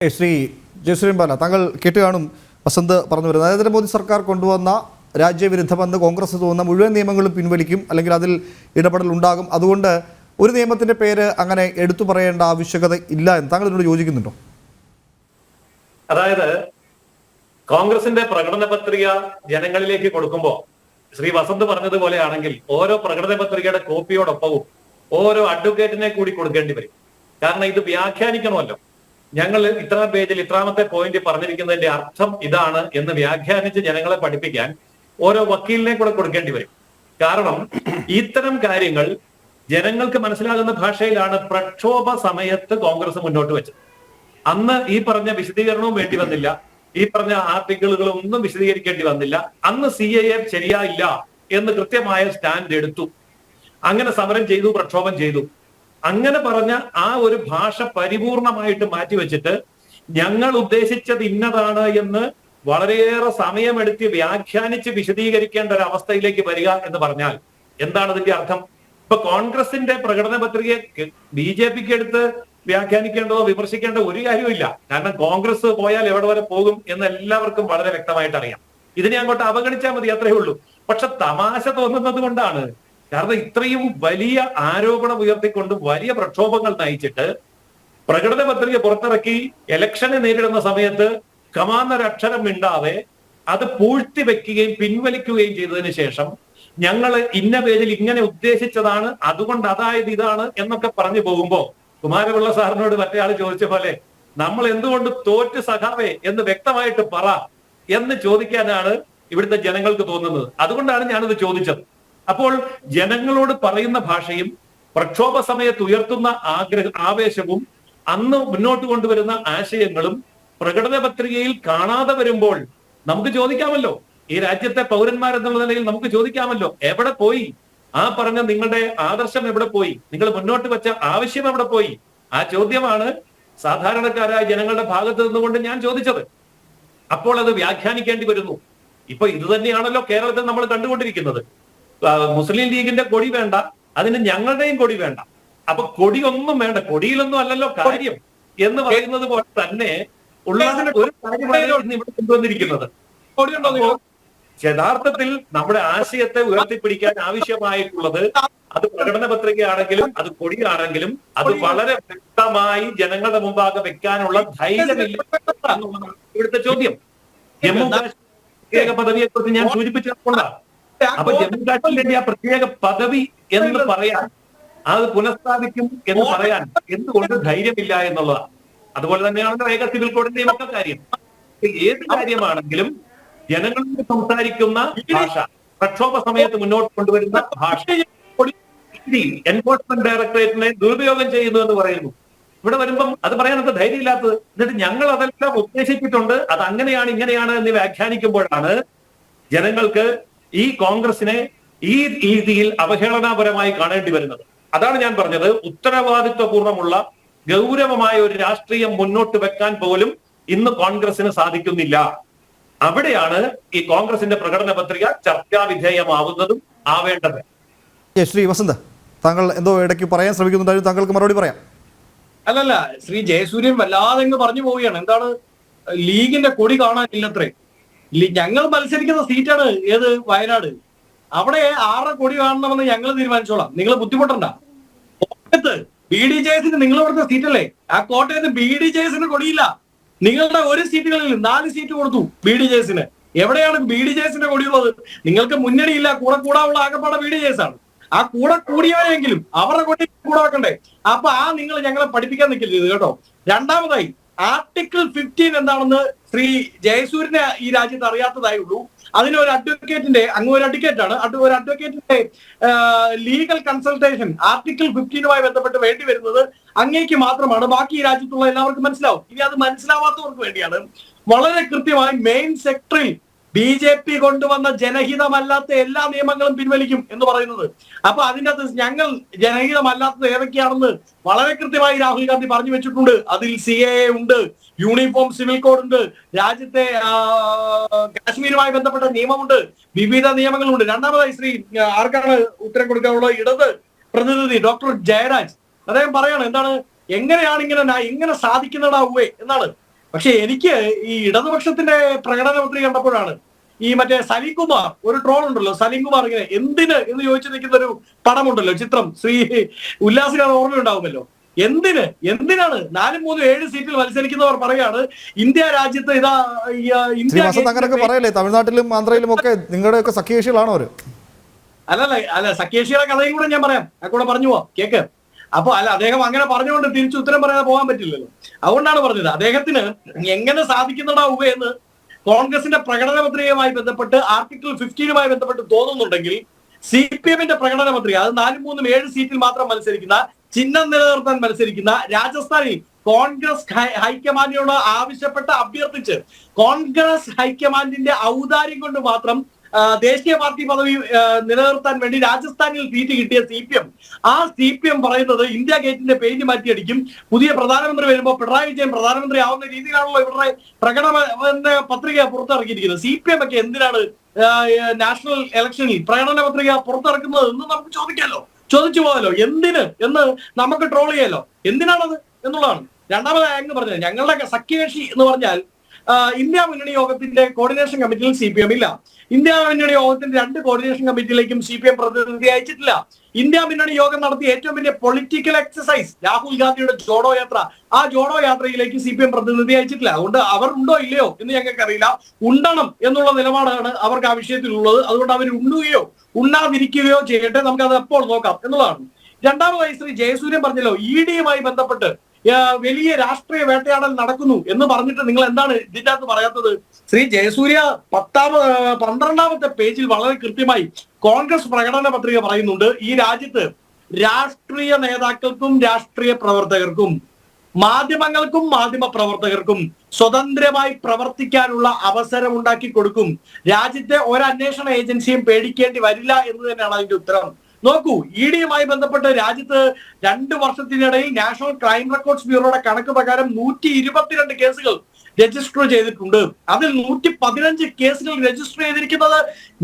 ശ്രീ ജയശ്രീ ബാല താങ്കൾ കേട്ടുകാണും വസന്ത് പറഞ്ഞു വരുന്നത്. നരേന്ദ്രമോദി സർക്കാർ കൊണ്ടുവന്ന രാജ്യവിരുദ്ധമെന്ന് കോൺഗ്രസ് തോന്നുന്ന മുഴുവൻ നിയമങ്ങളും പിൻവലിക്കും അല്ലെങ്കിൽ അതിൽ ഇടപെടൽ ഉണ്ടാകും. അതുകൊണ്ട് ഒരു നിയമത്തിന്റെ പേര് അങ്ങനെ എടുത്തു പറയേണ്ട ആവശ്യകത ഇല്ല എന്ന് താങ്കൾ ഇതിനോട് യോജിക്കുന്നുണ്ടോ? അതായത് കോൺഗ്രസിന്റെ പ്രകടന പത്രിക ജനങ്ങളിലേക്ക് കൊടുക്കുമ്പോൾ ശ്രീ വസന്ത് പറഞ്ഞതുപോലെയാണെങ്കിൽ ഓരോ പ്രകടന പത്രികയുടെ കോപ്പിയോടൊപ്പവും ഓരോ അഡ്വക്കേറ്റിനെ കൂടി കൊടുക്കേണ്ടി വരും. കാരണം ഇത് വ്യാഖ്യാനിക്കണമല്ലോ. ഞങ്ങൾ ഇത്ര പേജിൽ ഇത്രാമത്തെ പോയിന്റ് പറഞ്ഞിരിക്കുന്നതിന്റെ അർത്ഥം ഇതാണ് എന്ന് വ്യാഖ്യാനിച്ച് ജനങ്ങളെ പഠിപ്പിക്കാൻ ഓരോ വക്കീലിനെ കൂടെ കൊടുക്കേണ്ടി വരും. കാരണം ഇത്തരം കാര്യങ്ങൾ ജനങ്ങൾക്ക് മനസ്സിലാകുന്ന ഭാഷയിലാണ് പ്രക്ഷോഭ സമയത്ത് കോൺഗ്രസ് മുന്നോട്ട് വെച്ചത്. അന്ന് ഈ പറഞ്ഞ വിശദീകരണവും വേണ്ടി വന്നില്ല. ഈ പറഞ്ഞ ആർട്ടിക്കിളുകളും ഒന്നും വിശദീകരിക്കേണ്ടി വന്നില്ല. അന്ന് സി എ എ ശരിയായില്ല എന്ന് കൃത്യമായ സ്റ്റാൻഡ് എടുത്തു. അങ്ങനെ സമരം ചെയ്തു പ്രക്ഷോഭം ചെയ്തു. അങ്ങനെ പറഞ്ഞ ആ ഒരു ഭാഷ പരിപൂർണമായിട്ട് മാറ്റിവെച്ചിട്ട് ഞങ്ങൾ ഉദ്ദേശിച്ചത് ഇന്നതാണ് എന്ന് വളരെയേറെ സമയമെടുത്ത് വ്യാഖ്യാനിച്ച് വിശദീകരിക്കേണ്ട ഒരു അവസ്ഥയിലേക്ക് വരിക എന്ന് പറഞ്ഞാൽ എന്താണ് ഇതിന്റെ അർത്ഥം? ഇപ്പൊ കോൺഗ്രസിന്റെ പ്രകടന പത്രികയെ ബി ജെ പിക്ക് എടുത്ത് വ്യാഖ്യാനിക്കേണ്ടതോ വിമർശിക്കേണ്ട ഒരു കാര്യമില്ല കാരണം കോൺഗ്രസ് പോയാൽ എവിടെ വരെ പോകും എന്ന് എല്ലാവർക്കും വളരെ വ്യക്തമായിട്ട് അറിയാം. ഇതിനെ അങ്ങോട്ട് അവഗണിച്ചാൽ മതി അത്രയേ ഉള്ളൂ. പക്ഷെ തമാശ തോന്നുന്നത് കൊണ്ടാണ് കാരണം ഇത്രയും വലിയ ആരോപണം ഉയർത്തിക്കൊണ്ട് വലിയ പ്രക്ഷോഭങ്ങൾ നയിച്ചിട്ട് പ്രകടന പത്രിക പുറത്തിറക്കി ഇലക്ഷനെ നേരിടുന്ന സമയത്ത് കമാന്നൊരക്ഷരം മിണ്ടാതെ അത് പൂഴ്ത്തി വെക്കുകയും പിൻവലിക്കുകയും ചെയ്തതിന് ശേഷം ഞങ്ങൾ ഇന്ന പേജിൽ ഇങ്ങനെ ഉദ്ദേശിച്ചതാണ് അതുകൊണ്ട് അതായത് ഇതാണ് എന്നൊക്കെ പറഞ്ഞു പോകുമ്പോൾ കുമാരപിള്ള സാറിനോട് മറ്റേ ആൾ ചോദിച്ച പോലെ നമ്മൾ എന്തുകൊണ്ട് തോറ്റ് സഖാവേ എന്ന് വ്യക്തമായിട്ട് പറ എന്ന് ചോദിക്കാനാണ് ഇവിടുത്തെ ജനങ്ങൾക്ക് തോന്നുന്നത്. അതുകൊണ്ടാണ് ഞാനത് ചോദിച്ചത്. അപ്പോൾ ജനങ്ങളോട് പറയുന്ന ഭാഷയും പ്രക്ഷോഭ സമയത്ത് ഉയർത്തുന്ന ആഗ്രഹ ആവേശവും അന്ന് മുന്നോട്ട് കൊണ്ടുവരുന്ന ആശയങ്ങളും പ്രകടന പത്രികയിൽ കാണാതെ വരുമ്പോൾ നമുക്ക് ചോദിക്കാമല്ലോ. ഈ രാജ്യത്തെ പൗരന്മാർ എന്നുള്ള നിലയിൽ നമുക്ക് ചോദിക്കാമല്ലോ. എവിടെ പോയി? ആ പറഞ്ഞ നിങ്ങളുടെ ആദർശം എവിടെ പോയി? നിങ്ങൾ മുന്നോട്ട് വെച്ച ആവശ്യം എവിടെ പോയി? ആ ചോദ്യമാണ് സാധാരണക്കാരായ ജനങ്ങളുടെ ഭാഗത്ത് നിന്നുകൊണ്ട് ഞാൻ ചോദിച്ചത്. അപ്പോൾ അത് വ്യാഖ്യാനിക്കേണ്ടി വരുന്നു. ഇപ്പൊ ഇത് തന്നെയാണല്ലോ കേരളത്തിൽ നമ്മൾ കണ്ടുകൊണ്ടിരിക്കുന്നത്. മുസ്ലിം ലീഗിന്റെ കൊടി വേണ്ട അതിന് ഞങ്ങളുടെയും കൊടി വേണ്ട. അപ്പൊ കൊടി ഒന്നും വേണ്ട കൊടിയിലൊന്നും അല്ലല്ലോ കാര്യം എന്ന് പറയുന്നത് പോലെ തന്നെ ഉള്ള ഒരു കാര്യമാണ് ഇവിടെ കൊണ്ടുവന്നിരിക്കുന്നത്? യഥാർത്ഥത്തിൽ നമ്മുടെ ആശയത്തെ ഉയർത്തിപ്പിടിക്കാൻ ആവശ്യമായിട്ടുള്ളത് അത് പ്രകടന പത്രികയാണെങ്കിലും അത് കൊടിയാണെങ്കിലും അത് വളരെ വ്യക്തമായി ജനങ്ങളുടെ മുമ്പാകെ വെക്കാനുള്ള ധൈര്യമില്ല എന്നുള്ളതാണ് ഇവിടുത്തെ ചോദ്യം. ജമ്മു കാശ്മീർ പ്രത്യേക പദവിയെ കുറിച്ച് ഞാൻ സൂചിപ്പിച്ചതുകൊണ്ടാണ്. അപ്പൊ ജമ്മു കാശ്മീരിന്റെ ആ പ്രത്യേക പദവി എന്ന് പറയാൻ അത് പുനഃസ്ഥാപിക്കും എന്ന് പറയാൻ എന്തുകൊണ്ട് ധൈര്യമില്ല എന്നുള്ളതാണ് അതുപോലെ തന്നെയാണ് ഏക സിവിൽ കോഡിന്റെയും ഒക്കെ കാര്യം. ഏത് കാര്യമാണെങ്കിലും ജനങ്ങളോട് സംസാരിക്കുന്ന ഭാഷ പ്രക്ഷോഭ സമയത്ത് മുന്നോട്ട് കൊണ്ടുവരുന്ന ഭാഷ. എൻഫോഴ്സ്മെന്റ് ഡയറക്ടറേറ്റിനെ ദുരുപയോഗം ചെയ്യുന്നു എന്ന് പറയുന്നു. ഇവിടെ വരുമ്പം അത് പറയാനൊക്കെ ധൈര്യമില്ലാത്തത്. എന്നിട്ട് ഞങ്ങൾ അതെല്ലാം ഉദ്ദേശിച്ചിട്ടുണ്ട്. അത് അങ്ങനെയാണ് ഇങ്ങനെയാണ് എന്ന് വ്യാഖ്യാനിക്കുമ്പോഴാണ് ജനങ്ങൾക്ക് ഈ കോൺഗ്രസിനെ ഈ രീതിയിൽ അവഹേളനാപരമായി കാണേണ്ടി വരുന്നത്. അതാണ് ഞാൻ പറഞ്ഞത്. ഉത്തരവാദിത്വപൂർണമുള്ള ഗൗരവമായ ഒരു രാഷ്ട്രീയം മുന്നോട്ട് വെക്കാൻ പോലും ഇന്ന് കോൺഗ്രസിന് സാധിക്കുന്നില്ല. അവിടെയാണ് ഈ കോൺഗ്രസിന്റെ പ്രകടന പത്രിക ചർച്ചാ വിധേയമാവുന്നതും ആവേണ്ടത്. ശ്രീ വസന്ത് താങ്കൾ എന്തോ ഇടയ്ക്ക് പറയാൻ ശ്രമിക്കുന്നുണ്ടായിരുന്നു. താങ്കൾക്ക് മറുപടി പറയാം. അല്ലല്ല ശ്രീ ജയസൂര്യൻ വല്ലാതെ അങ്ങ് പറഞ്ഞു പോവുകയാണ്. എന്താണ് ലീഗിന്റെ കൊടി കാണാനില്ലത്രേ. ഞങ്ങൾ മത്സരിക്കുന്ന സീറ്റാണ് ഏത്? വയനാട്. അവിടെ ആറ് കൊടി കാണണമെന്ന് ഞങ്ങൾ തീരുമാനിച്ചോളാം. നിങ്ങൾ ബുദ്ധിമുട്ടണ്ട. കോട്ടയത്ത് ബി ഡി ജെ എസിന് നിങ്ങൾ കൊടുത്ത സീറ്റല്ലേ? ആ കോട്ടയത്ത് ബി ഡി ജെ എസിന് കൊടിയില്ല. നിങ്ങളുടെ ഒരു സീറ്റുകളിൽ നാല് സീറ്റ് കൊടുത്തു ബി ഡി ജെ എസിന് എവിടെയാണ് ബി ഡി ജെ എസിന്റെ കൊടിയുള്ളത്? നിങ്ങൾക്ക് മുന്നണിയില്ല കൂടെ കൂടാനുള്ള ആകപ്പാടെ ബി ഡി ജെ എസ് ആണ്. ആ കൂടെ കൂടിയവരെങ്കിലും അവരുടെ കൊടി കൂടെ വെക്കണ്ടേ അപ്പൊ ആ നിങ്ങൾ ഞങ്ങളെ പഠിപ്പിക്കാൻ നിൽക്കരുത് കേട്ടോ. രണ്ടാമതായി ആർട്ടിക്കിൾ ഫിഫ്റ്റീൻ എന്താണെന്ന് ശ്രീ ജയസൂര്യനെ ഈ രാജ്യത്ത് അറിയാത്തതായി ഉള്ളൂ. അതിന് ഒരു അഡ്വക്കേറ്റിന്റെ അങ്ങ് ഒരു അഡ്വക്കേറ്റ് ആണ്. ഒരു അഡ്വക്കേറ്റിന്റെ ലീഗൽ കൺസൾട്ടേഷൻ ആർട്ടിക്കിൾ ഫിഫ്റ്റീനുമായി ബന്ധപ്പെട്ട് വേണ്ടി വരുന്നത് അങ്ങേക്ക് മാത്രമാണ്. ബാക്കി ഈ രാജ്യത്തുള്ള എല്ലാവർക്കും മനസ്സിലാവും. ഇനി അത് മനസ്സിലാവാത്തവർക്ക് വേണ്ടിയാണ്. വളരെ കൃത്യമായി മെയിൻ സെക്ടറിൽ ബി ജെ പി കൊണ്ടുവന്ന ജനഹിതമല്ലാത്ത എല്ലാ നിയമങ്ങളും പിൻവലിക്കും എന്ന് പറയുന്നത്. അപ്പൊ അതിന്റെ അകത്ത് ഞങ്ങൾ ജനഹിതമല്ലാത്തത് ഏതൊക്കെയാണെന്ന് വളരെ കൃത്യമായി രാഹുൽ ഗാന്ധി പറഞ്ഞു വെച്ചിട്ടുണ്ട്. അതിൽ സി എ ഉണ്ട് യൂണിഫോം സിവിൽ കോഡ് ഉണ്ട് രാജ്യത്തെ കാശ്മീരുമായി ബന്ധപ്പെട്ട നിയമമുണ്ട് വിവിധ നിയമങ്ങളുണ്ട്. രണ്ടാമതായി ശ്രീ ആർക്കാണ് ഉത്തരം കൊടുക്കാനുള്ള ഇടത് പ്രതിനിധി ഡോക്ടർ ജയരാജ്. അദ്ദേഹം പറയാണ് എന്താണ് എങ്ങനെയാണ് ഇങ്ങനെ ഇങ്ങനെ സാധിക്കുന്നതാ ഉവേ എന്നാണ് പക്ഷെ എനിക്ക് ഈ ഇടതുപക്ഷത്തിന്റെ പ്രകടന പത്രിക കണ്ടപ്പോഴാണ് ഈ മറ്റേ സലീംകുമാർ ഒരു ട്രോൾ ഉണ്ടല്ലോ സലീംകുമാർ ഇങ്ങനെ എന്തിന് എന്ന് ചോദിച്ചു നിൽക്കുന്ന ഒരു പടമുണ്ടല്ലോ ചിത്രം. ശ്രീ ഉല്ലാസിനാണ് ഓർമ്മയുണ്ടാവുമല്ലോ. എന്തിന്? എന്തിനാണ്? നാലും മൂന്നും ഏഴ് സീറ്റിൽ മത്സരിക്കുന്നവർ പറയാണ് ഇന്ത്യ രാജ്യത്ത് ഇതാ ഇന്ത്യ അങ്ങനെയൊക്കെ പറയല്ലേ തമിഴ്നാട്ടിലും ആന്ധ്രയിലും ഒക്കെ നിങ്ങളുടെയൊക്കെ സഖ്യകക്ഷികളാണോ അവർ. അല്ലല്ല അല്ല സഖ്യേഷിയുടെ കഥയും കൂടെ ഞാൻ പറയാം. ആ കൂടെ പറഞ്ഞു പോവാം. കേക്ക്. അപ്പൊ അല്ല അദ്ദേഹം അങ്ങനെ പറഞ്ഞുകൊണ്ട് തിരിച്ചു ഉത്തരം പറയാതെ പോകാൻ പറ്റില്ലല്ലോ. അതുകൊണ്ടാണ് പറഞ്ഞത്. അദ്ദേഹത്തിന് എങ്ങനെ സാധിക്കുന്നടാ ഉവ എന്ന് കോൺഗ്രസിന്റെ പ്രകടന പത്രികയുമായി ബന്ധപ്പെട്ട് ആർട്ടിക്കിൾ ഫിഫ്റ്റീനുമായി ബന്ധപ്പെട്ട് തോന്നുന്നുണ്ടെങ്കിൽ സി പി എമ്മിന്റെ പ്രകടന പത്രിക അത് നാലും മൂന്നും ഏഴ് സീറ്റിൽ മാത്രം മത്സരിക്കുന്ന ചിഹ്നം നിലനിർത്താൻ മത്സരിക്കുന്ന രാജസ്ഥാനിൽ കോൺഗ്രസ് ഹൈക്കമാൻഡിനോട് ആവശ്യപ്പെട്ട് അഭ്യർത്ഥിച്ച് കോൺഗ്രസ് ഹൈക്കമാൻഡിന്റെ ഔദാര്യം കൊണ്ട് മാത്രം ദേശീയ പാർട്ടി പദവി നിലനിർത്താൻ വേണ്ടി രാജസ്ഥാനിൽ സീറ്റ് കിട്ടിയ സി പി എം. ആ സി പി എം പറയുന്നത് ഇന്ത്യ ഗേറ്റിന്റെ പെയിന്റ് മാറ്റിയടിക്കും. പുതിയ പ്രധാനമന്ത്രി വരുമ്പോൾ പിണറായി വിജയൻ പ്രധാനമന്ത്രി ആവുന്ന രീതിയിലാണല്ലോ ഇവരുടെ പ്രകടന പത്രിക പുറത്തിറക്കിയിരിക്കുന്നത്. സി പി എം ഒക്കെ എന്തിനാണ് നാഷണൽ ഇലക്ഷനിൽ പ്രകടന പത്രിക പുറത്തിറക്കുന്നത് എന്ന് നമുക്ക് ചോദിക്കാമല്ലോ ചോദിച്ചു പോകാലോ? എന്തിന്? എന്ന് നമുക്ക് ട്രോൾ ചെയ്യാലോ? എന്തിനാണത് എന്നുള്ളതാണ്. രണ്ടാമതായി അങ്ങ് പറഞ്ഞത് ഞങ്ങളുടെ സഖ്യകക്ഷി എന്ന് പറഞ്ഞാൽ ഇന്ത്യ മുന്നണി യോഗത്തിന്റെ കോർഡിനേഷൻ കമ്മിറ്റിയിൽ സി പി എം ഇല്ല. ഇന്ത്യ മുന്നണി യോഗത്തിന്റെ രണ്ട് കോർഡിനേഷൻ കമ്മിറ്റിയിലേക്കും സി പി എം പ്രതിനിധി അയച്ചിട്ടില്ല. ഇന്ത്യ മുന്നണി യോഗം നടത്തിയ ഏറ്റവും വലിയ പൊളിറ്റിക്കൽ എക്സസൈസ് രാഹുൽ ഗാന്ധിയുടെ ജോഡോ യാത്ര. ആ ജോഡോ യാത്രയിലേക്ക് സി പി എം പ്രതിനിധി അയച്ചിട്ടില്ല. അതുകൊണ്ട് അവർ ഉണ്ടോ ഇല്ലയോ എന്ന് ഞങ്ങൾക്ക് അറിയില്ല. ഉണ്ടണം എന്നുള്ള നിലപാടാണ് അവർക്ക് ആ വിഷയത്തിലുള്ളത്. അതുകൊണ്ട് അവർ ഉണ്ണുകയോ ഉണ്ണാതിരിക്കുകയോ ചെയ്യട്ടെ. നമുക്ക് അത് എപ്പോൾ നോക്കാം എന്നുള്ളതാണ്. രണ്ടാമതായി ശ്രീ ജയസൂര്യൻ പറഞ്ഞല്ലോ ഇ ഡിയുമായി ബന്ധപ്പെട്ട് വലിയ രാഷ്ട്രീയ വേട്ടയാടൽ നടക്കുന്നു എന്ന് പറഞ്ഞിട്ട് നിങ്ങൾ എന്താണ് ഇതിന്റെ അകത്ത് പറയാത്തത്? ശ്രീ ജയസൂര്യ പത്താമ പന്ത്രണ്ടാമത്തെ പേജിൽ വളരെ കൃത്യമായി കോൺഗ്രസ് പ്രകടന പത്രിക പറയുന്നുണ്ട്. ഈ രാജ്യത്ത് രാഷ്ട്രീയ നേതാക്കൾക്കും രാഷ്ട്രീയ പ്രവർത്തകർക്കും മാധ്യമങ്ങൾക്കും മാധ്യമ പ്രവർത്തകർക്കും സ്വതന്ത്രമായി പ്രവർത്തിക്കാനുള്ള അവസരം ഉണ്ടാക്കി കൊടുക്കും. രാജ്യത്തെ ഒരു അന്വേഷണ ഏജൻസിയും പേടിക്കേണ്ടി വരില്ല എന്ന് തന്നെയാണ് അതിന്റെ ഉത്തരം. നോക്കൂ ഇ ഡിയുമായി ബന്ധപ്പെട്ട് രാജ്യത്ത് രണ്ട് വർഷത്തിനിടയിൽ നാഷണൽ ക്രൈം റെക്കോർഡ്സ് ബ്യൂറോയുടെ കണക്ക് പ്രകാരം നൂറ്റി ഇരുപത്തിരണ്ട് കേസുകൾ രജിസ്റ്റർ ചെയ്തിട്ടുണ്ട്. അതിൽ നൂറ്റി പതിനഞ്ച് കേസുകൾ രജിസ്റ്റർ ചെയ്തിരിക്കുന്നത്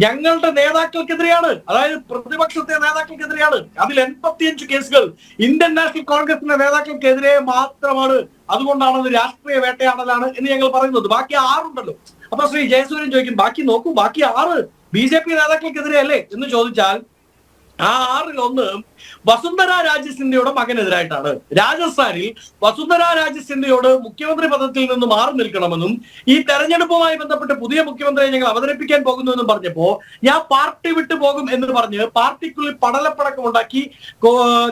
ഞങ്ങളുടെ നേതാക്കൾക്കെതിരെയാണ്. അതായത് പ്രതിപക്ഷത്തെ നേതാക്കൾക്കെതിരെയാണ്. അതിൽ എൺപത്തിയഞ്ച് കേസുകൾ ഇന്ത്യൻ നാഷണൽ കോൺഗ്രസിന്റെ നേതാക്കൾക്കെതിരെ മാത്രമാണ്. അതുകൊണ്ടാണ് അത് രാഷ്ട്രീയ വേട്ടയാടലാണ് എന്ന് ഞങ്ങൾ പറയുന്നത്. ബാക്കി ആറുണ്ടല്ലോ. അപ്പൊ ശ്രീ ജയസൂര്യൻ ചോദിക്കും ബാക്കി നോക്കൂ ബാക്കി ആറ് ബി ജെ പി നേതാക്കൾക്കെതിരെ അല്ലേ എന്ന് ചോദിച്ചാൽ ആ ആറിൽ ഒന്ന് വസുന്ധര രാജ സിന്ധ്യയുടെ മകനെതിരായിട്ടാണ്. രാജസ്ഥാനിൽ വസുന്ധര രാജ സിന്ധ്യയോട് മുഖ്യമന്ത്രി പദത്തിൽ നിന്ന് മാറി നിൽക്കണമെന്നും ഈ തെരഞ്ഞെടുപ്പുമായി ബന്ധപ്പെട്ട് പുതിയ മുഖ്യമന്ത്രിയെ ഞങ്ങൾ അവതരിപ്പിക്കാൻ പോകുന്നുവെന്നും പറഞ്ഞപ്പോ ഞാൻ പാർട്ടി വിട്ടു പോകും എന്ന് പറഞ്ഞ് പാർട്ടിക്കുള്ളിൽ പടലപ്പടക്കം ഉണ്ടാക്കി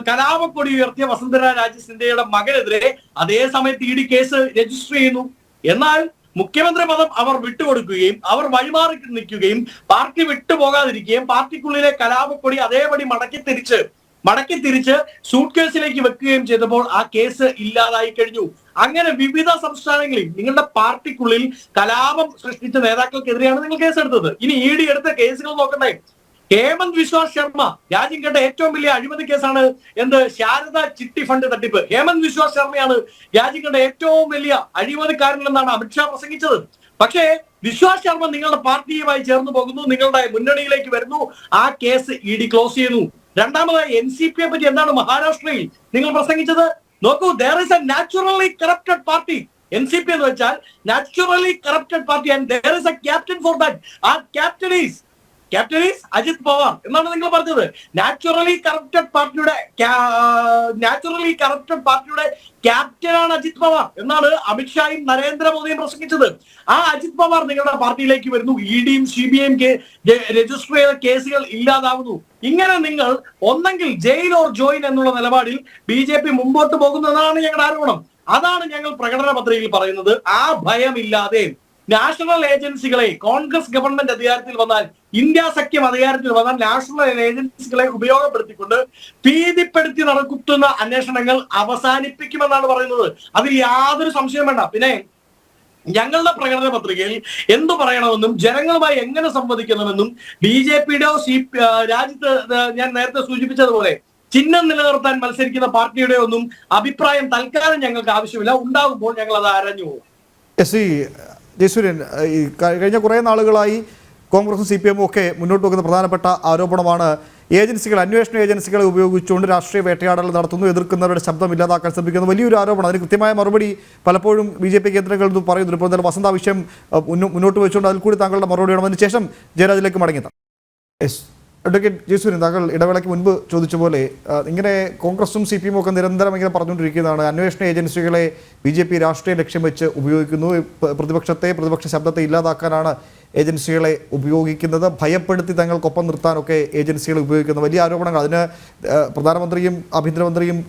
കലാപക്കൊടി ഉയർത്തിയ വസുന്ധര രാജ സിന്ധ്യയുടെ മകനെതിരെ അതേ സമയത്ത് ഇ ഡി കേസ് രജിസ്റ്റർ ചെയ്യുന്നു. എന്നാൽ മുഖ്യമന്ത്രി പദം അവർ വിട്ടുകൊടുക്കുകയും അവർ വഴിമാറി നിൽക്കുകയും പാർട്ടി വിട്ടുപോകാതിരിക്കുകയും പാർട്ടിക്കുള്ളിലെ കലാപക്കൊടി അതേപടി മടക്കി തിരിച്ച് മടക്കി തിരിച്ച് സൂട്ട് കേസിലേക്ക് വെക്കുകയും ചെയ്തപ്പോൾ ആ കേസ് ഇല്ലാതായി കഴിഞ്ഞു. അങ്ങനെ വിവിധ സംസ്ഥാനങ്ങളിൽ നിങ്ങളുടെ പാർട്ടിക്കുള്ളിൽ കലാപം സൃഷ്ടിച്ച നേതാക്കൾക്കെതിരെയാണ് നിങ്ങൾ കേസെടുത്തത് ഇനി ഇ ഡി എടുത്ത കേസുകൾ നോക്കണ്ടേ ഹേമന്ത് വിശ്വാസ് ശർമ്മ രാജ്യം കണ്ട ഏറ്റവും വലിയ അഴിമതി കേസാണ് എന്ത് ശാരദ ചിട്ടി ഫണ്ട് തട്ടിപ്പ്. ഹേമന്ത് വിശ്വാസ് ശർമ്മയാണ് രാജ്യം കണ്ട ഏറ്റവും വലിയ അഴിമതിക്കാരൻ എന്നാണ് അമിത്ഷാ പ്രസംഗിച്ചത്. പക്ഷേ വിശ്വാസ് ശർമ്മ നിങ്ങളുടെ പാർട്ടിയുമായി ചേർന്ന് പോകുന്നു നിങ്ങളുടെ മുന്നണിയിലേക്ക് വരുന്നു ആ കേസ് ഇ ഡി ക്ലോസ് ചെയ്യുന്നു. രണ്ടാമതായി എൻ സി പിയെ പറ്റി എന്താണ് മഹാരാഷ്ട്രയിൽ നിങ്ങൾ പ്രസംഗിച്ചത്? നോക്കൂ there is a naturally corrupted party N C P എന്ന് വെച്ചാൽ naturally corrupted party and there is a captain for that ആ captain is captain is Ajit Pawar എന്നാണ് നിങ്ങൾ പറഞ്ഞത്? നാച്ചുറലി കറപ്റ്റഡ് പാർട്ടിയുടെ നാച്ചുറലി കറപ്റ്റഡ് പാർട്ടിയുടെ ക്യാപ്റ്റനാണ് അജിത് പവാർ എന്നാണ് അമിത്ഷായും നരേന്ദ്രമോദിയും പ്രസംഗിച്ചത്. ആ അജിത് പവാർ നിങ്ങളുടെ പാർട്ടിയിലേക്ക് വരുന്നു. ഇ ഡിയും സി ബി ഐയും രജിസ്റ്റർ ചെയ്ത കേസുകൾ ഇല്ലാതാവുന്നു. ഇങ്ങനെ നിങ്ങൾ ഒന്നെങ്കിൽ ജയിൽ ഓർ ജോയിൻ എന്നുള്ള നിലപാടിൽ ബി ജെ പി മുമ്പോട്ട് പോകുന്നതാണ് ഞങ്ങളുടെ ആരോപണം. അതാണ് ഞങ്ങൾ പ്രകടന പത്രികയിൽ പറയുന്നത്. ആ ഭയമില്ലാതെ നാഷണൽ ഏജൻസികളെ കോൺഗ്രസ് ഗവൺമെന്റ് അധികാരത്തിൽ വന്നാൽ ഇന്ത്യ സഖ്യം അധികാരത്തിൽ വന്നാൽ നാഷണൽ ഏജൻസികളെ ഉപയോഗപ്പെടുത്തിക്കൊണ്ട് ഭീതിപ്പെടുത്തി നടക്കുന്ന അന്വേഷണങ്ങൾ അവസാനിപ്പിക്കുമെന്നാണ് പറയുന്നത്. അതിൽ യാതൊരു സംശയം വേണ്ട. പിന്നെ ഞങ്ങളുടെ പ്രകടന പത്രികയിൽ എന്തു പറയണമെന്നും ജനങ്ങളുമായി എങ്ങനെ സംവദിക്കണമെന്നും ബി ജെ പിയുടെ സി രാജ്യത്ത് ഞാൻ നേരത്തെ സൂചിപ്പിച്ചതുപോലെ ചിഹ്നം നിലനിർത്താൻ മത്സരിക്കുന്ന പാർട്ടിയുടെ ഒന്നും അഭിപ്രായം തൽക്കാലം ഞങ്ങൾക്ക് ആവശ്യമില്ല. ഉണ്ടാകുമ്പോൾ ഞങ്ങൾ അത് ആരാഞ്ഞു പോകും ജയസൂര്യൻ ഈ കഴിഞ്ഞ കുറേ നാളുകളായി കോൺഗ്രസും സി പി എമ്മും ഒക്കെ മുന്നോട്ട് വെക്കുന്ന പ്രധാനപ്പെട്ട ആരോപണമാണ്. ഏജൻസികൾ അന്വേഷണ ഏജൻസികളെ ഉപയോഗിച്ചുകൊണ്ട് രാഷ്ട്രീയ വേട്ടയാടൽ നടത്തുന്നു. എതിർക്കുന്നവരുടെ ശബ്ദം ഇല്ലാതാക്കാൻ ശ്രമിക്കുന്നു. വലിയൊരു ആരോപണം. അതിന് കൃത്യമായ മറുപടി പലപ്പോഴും ബി ജെ പി കേന്ദ്രങ്ങൾ നിന്ന് പറയുന്നു ഇപ്പോൾ എന്തായാലും വസന്ത വിഷയം മുന്നോട്ട് വെച്ചുകൊണ്ട് അതിൽ കൂടി താങ്കളുടെ മറുപടി വേണം ശേഷം ജയരാജിലേക്ക് മടങ്ങിയെത്താം അഡ്വക്കേറ്റ് ജയസൂര്യൻ താങ്കൾ ഇടവേളയ്ക്ക് മുൻപ് ചോദിച്ച പോലെ ഇങ്ങനെ കോൺഗ്രസും സി പി എമ്മും ഒക്കെ നിരന്തരം ഇങ്ങനെ പറഞ്ഞുകൊണ്ടിരിക്കുന്നതാണ്. അന്വേഷണ ഏജൻസികളെ ബി ജെ പി രാഷ്ട്രീയ ലക്ഷ്യം വെച്ച് ഉപയോഗിക്കുന്നു. പ്രതിപക്ഷത്തെ പ്രതിപക്ഷ ശബ്ദത്തെ ഇല്ലാതാക്കാനാണ് ഏജൻസികളെ ഉപയോഗിക്കുന്നത്. ഭയപ്പെടുത്തി തങ്ങൾക്കൊപ്പം നിർത്താനൊക്കെ ഏജൻസികളെ ഉപയോഗിക്കുന്നു. വലിയ ആരോപണങ്ങൾ. അതിന് പ്രധാനമന്ത്രിയും ആഭ്യന്തരമന്ത്രിയും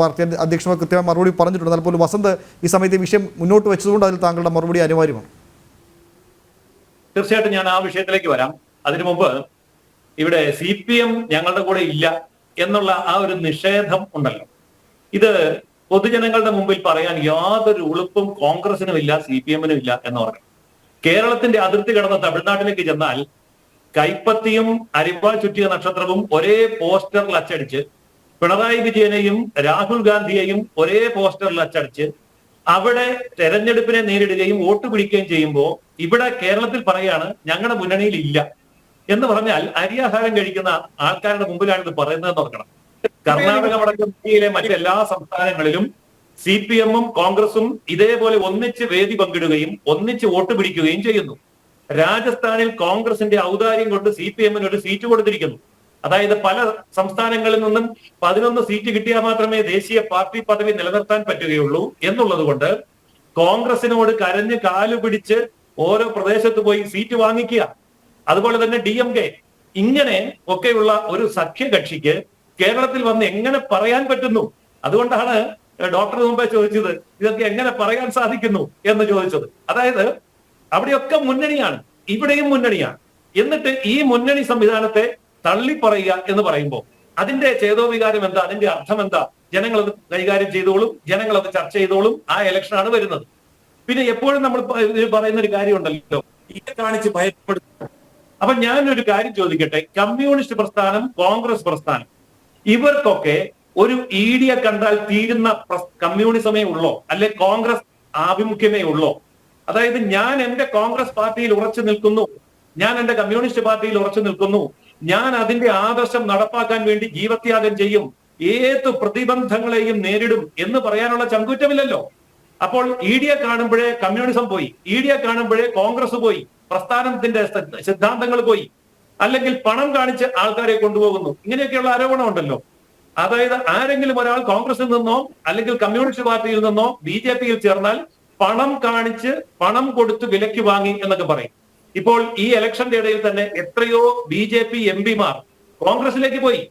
പാർട്ടി അധ്യക്ഷനൊക്കെ കൃത്യമായി മറുപടി പറഞ്ഞിട്ടുണ്ട്. എന്നാൽ പോലും വസന്ത് ഈ സമയത്ത് ഈ വിഷയം മുന്നോട്ട് വെച്ചതുകൊണ്ട് അതിൽ താങ്കളുടെ മറുപടി അനിവാര്യമാണ്. തീർച്ചയായിട്ടും ഞാൻ ആ വിഷയത്തിലേക്ക് വരാം. അതിനു മുമ്പ് ഇവിടെ സി പി എം ഞങ്ങളുടെ കൂടെ ഇല്ല എന്നുള്ള ആ ഒരു നിഷേധം ഉണ്ടല്ലോ. ഇത് പൊതുജനങ്ങളുടെ മുമ്പിൽ പറയാൻ യാതൊരു ഉളുപ്പും കോൺഗ്രസിനും ഇല്ല സി പി എമ്മിനും ഇല്ല എന്ന് പറഞ്ഞു. കേരളത്തിന്റെ അതിർത്തി കടന്ന് തമിഴ്നാട്ടിലേക്ക് ചെന്നാൽ കൈപ്പത്തിയും അരിവാൾ ചുറ്റിയ നക്ഷത്രവും ഒരേ പോസ്റ്ററിൽ അച്ചടിച്ച് പിണറായി വിജയനെയും രാഹുൽ ഗാന്ധിയെയും ഒരേ പോസ്റ്ററിൽ അച്ചടിച്ച് അവിടെ തെരഞ്ഞെടുപ്പിനെ നേരിടുകയും വോട്ട് പിടിക്കുകയും ചെയ്യുമ്പോൾ ഇവിടെ കേരളത്തിൽ പറയാണ് ഞങ്ങളുടെ മുന്നണിയിൽ ഇല്ല. എന്ന് പറഞ്ഞാൽ അരിയാഹാരം കഴിക്കുന്ന ആൾക്കാരുടെ മുമ്പിലാണ് ഇത് ഓർക്കണം. കർണാടക അടക്കം ഇന്ത്യയിലെ മറ്റെല്ലാ സംസ്ഥാനങ്ങളിലും സി പി എമ്മും കോൺഗ്രസും ഇതേപോലെ ഒന്നിച്ച് വേദി പങ്കിടുകയും ഒന്നിച്ച് വോട്ട് പിടിക്കുകയും ചെയ്യുന്നു. രാജസ്ഥാനിൽ കോൺഗ്രസിന്റെ ഔദാര്യം കൊണ്ട് സി പി എമ്മിന് ഒരു സീറ്റ് കൊടുത്തിരിക്കുന്നു. അതായത് പല സംസ്ഥാനങ്ങളിൽ നിന്നും പതിനൊന്ന് സീറ്റ് കിട്ടിയാൽ മാത്രമേ ദേശീയ പാർട്ടി പദവി നിലനിർത്താൻ പറ്റുകയുള്ളൂ എന്നുള്ളത് കൊണ്ട് കോൺഗ്രസിനോട് കരഞ്ഞ് കാലു പിടിച്ച് ഓരോ പ്രദേശത്ത് പോയി സീറ്റ് വാങ്ങിക്കുക. അതുപോലെ തന്നെ ഡി എം കെ ഇങ്ങനെ ഒക്കെയുള്ള ഒരു സഖ്യകക്ഷിക്ക് കേരളത്തിൽ വന്ന് എങ്ങനെ പറയാൻ പറ്റുന്നു? അതുകൊണ്ടാണ് ഡോക്ടർ മുമ്പേ ചോദിച്ചത് ഇതൊക്കെ എങ്ങനെ പറയാൻ സാധിക്കുന്നു? എന്ന് ചോദിച്ചത്. അതായത് അവിടെയൊക്കെ മുന്നണിയാണ് ഇവിടെയും മുന്നണിയാണ്. എന്നിട്ട് ഈ മുന്നണി സംവിധാനത്തെ തള്ളി പറയുക എന്ന് പറയുമ്പോൾ അതിന്റെ ചേതോവികാരം എന്താ? അതിന്റെ അർത്ഥം എന്താ? ജനങ്ങൾ അത് കൈകാര്യം ചെയ്തോളും ജനങ്ങൾ അത് ചർച്ച ചെയ്തോളും ആ ഇലക്ഷനാണ് വരുന്നത്. പിന്നെ എപ്പോഴും നമ്മൾ പറയുന്ന ഒരു കാര്യമുണ്ടല്ലോ ഇത് കാണിച്ച് ഭയപ്പെടുത്തുക. അപ്പൊ ഞാനൊരു കാര്യം ചോദിക്കട്ടെ? കമ്മ്യൂണിസ്റ്റ് പ്രസ്ഥാനം കോൺഗ്രസ് പ്രസ്ഥാനം ഇവർക്കൊക്കെ ഒരു ഈഡിയെ കണ്ടാൽ തീരുന്ന കമ്മ്യൂണിസമേ ഉള്ളോ? അല്ലെ കോൺഗ്രസ് ആഭിമുഖ്യമേ ഉള്ളോ? അതായത് ഞാൻ എന്റെ കോൺഗ്രസ് പാർട്ടിയിൽ ഉറച്ചു നിൽക്കുന്നു. ഞാൻ എന്റെ കമ്മ്യൂണിസ്റ്റ് പാർട്ടിയിൽ ഉറച്ചു നിൽക്കുന്നു. ഞാൻ അതിന്റെ ആദർശം നടപ്പാക്കാൻ വേണ്ടി ജീവത്യാഗം ചെയ്യും. ഏത് പ്രതിബന്ധങ്ങളെയും നേരിടും എന്ന് പറയാനുള്ള ചങ്കൂറ്റമില്ലല്ലോ. അപ്പോൾ ഇ ഡിയെ കാണുമ്പോഴേ കമ്മ്യൂണിസം പോയി. ഇ ഡിയെ കാണുമ്പോഴേ കോൺഗ്രസ് പോയി. പ്രസ്ഥാനത്തിന്റെ സിദ്ധാന്തങ്ങൾ പോയി. അല്ലെങ്കിൽ പണം കാണിച്ച് ആൾക്കാരെ കൊണ്ടുപോകുന്നു. ഇങ്ങനെയൊക്കെയുള്ള ആരോപണം ഉണ്ടല്ലോ. അതായത് ആരെങ്കിലും ഒരാൾ കോൺഗ്രസിൽ നിന്നോ അല്ലെങ്കിൽ കമ്മ്യൂണിസ്റ്റ് പാർട്ടിയിൽ നിന്നോ ബി ജെ പിയിൽ ചേർന്നാൽ പണം കാണിച്ച് പണം കൊടുത്ത് വിലയ്ക്ക് വാങ്ങി എന്നൊക്കെ പറയും. ഇപ്പോൾ ഈ ഇലക്ഷന്റെ ഇടയിൽ തന്നെ എത്രയോ ബി ജെ പി എം പിമാർ കോൺഗ്രസിലേക്ക് പോയി.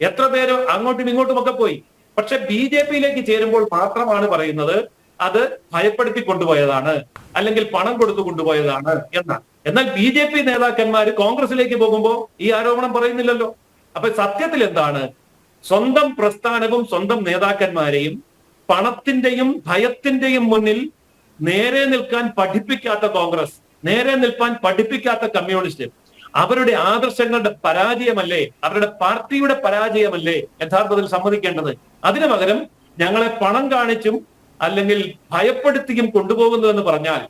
എത്ര പേര് അങ്ങോട്ടും ഇങ്ങോട്ടും ഒക്കെ പോയി. പക്ഷെ ബി ജെ പിയിലേക്ക് ചേരുമ്പോൾ മാത്രമാണ് പറയുന്നത് അത് ഭയപ്പെടുത്തി കൊണ്ടുപോയതാണ് അല്ലെങ്കിൽ പണം കൊടുത്തു കൊണ്ടുപോയതാണ് എന്നാണ് എന്നാൽ ബി ജെ പി നേതാക്കന്മാർ കോൺഗ്രസിലേക്ക് പോകുമ്പോൾ ഈ ആരോപണം പറയുന്നില്ലല്ലോ. അപ്പൊ സത്യത്തിൽ എന്താണ്? സ്വന്തം പ്രസ്ഥാനവും സ്വന്തം നേതാക്കന്മാരെയും പണത്തിന്റെയും ഭയത്തിന്റെയും മുന്നിൽ നേരെ നിൽക്കാൻ പഠിപ്പിക്കാത്ത കോൺഗ്രസ് നേരെ നിൽക്കാൻ പഠിപ്പിക്കാത്ത കമ്മ്യൂണിസ്റ്റ് അവരുടെ ആദർശങ്ങളുടെ പരാജയമല്ലേ അവരുടെ പാർട്ടിയുടെ പരാജയമല്ലേ യഥാർത്ഥത്തിൽ സമ്മതിക്കേണ്ടത്? അതിനു പകരം ഞങ്ങളെ പണം കാണിച്ചും അല്ലെങ്കിൽ ഭയപ്പെടുത്തിയും കൊണ്ടുപോകുന്നു എന്ന് പറഞ്ഞാൽ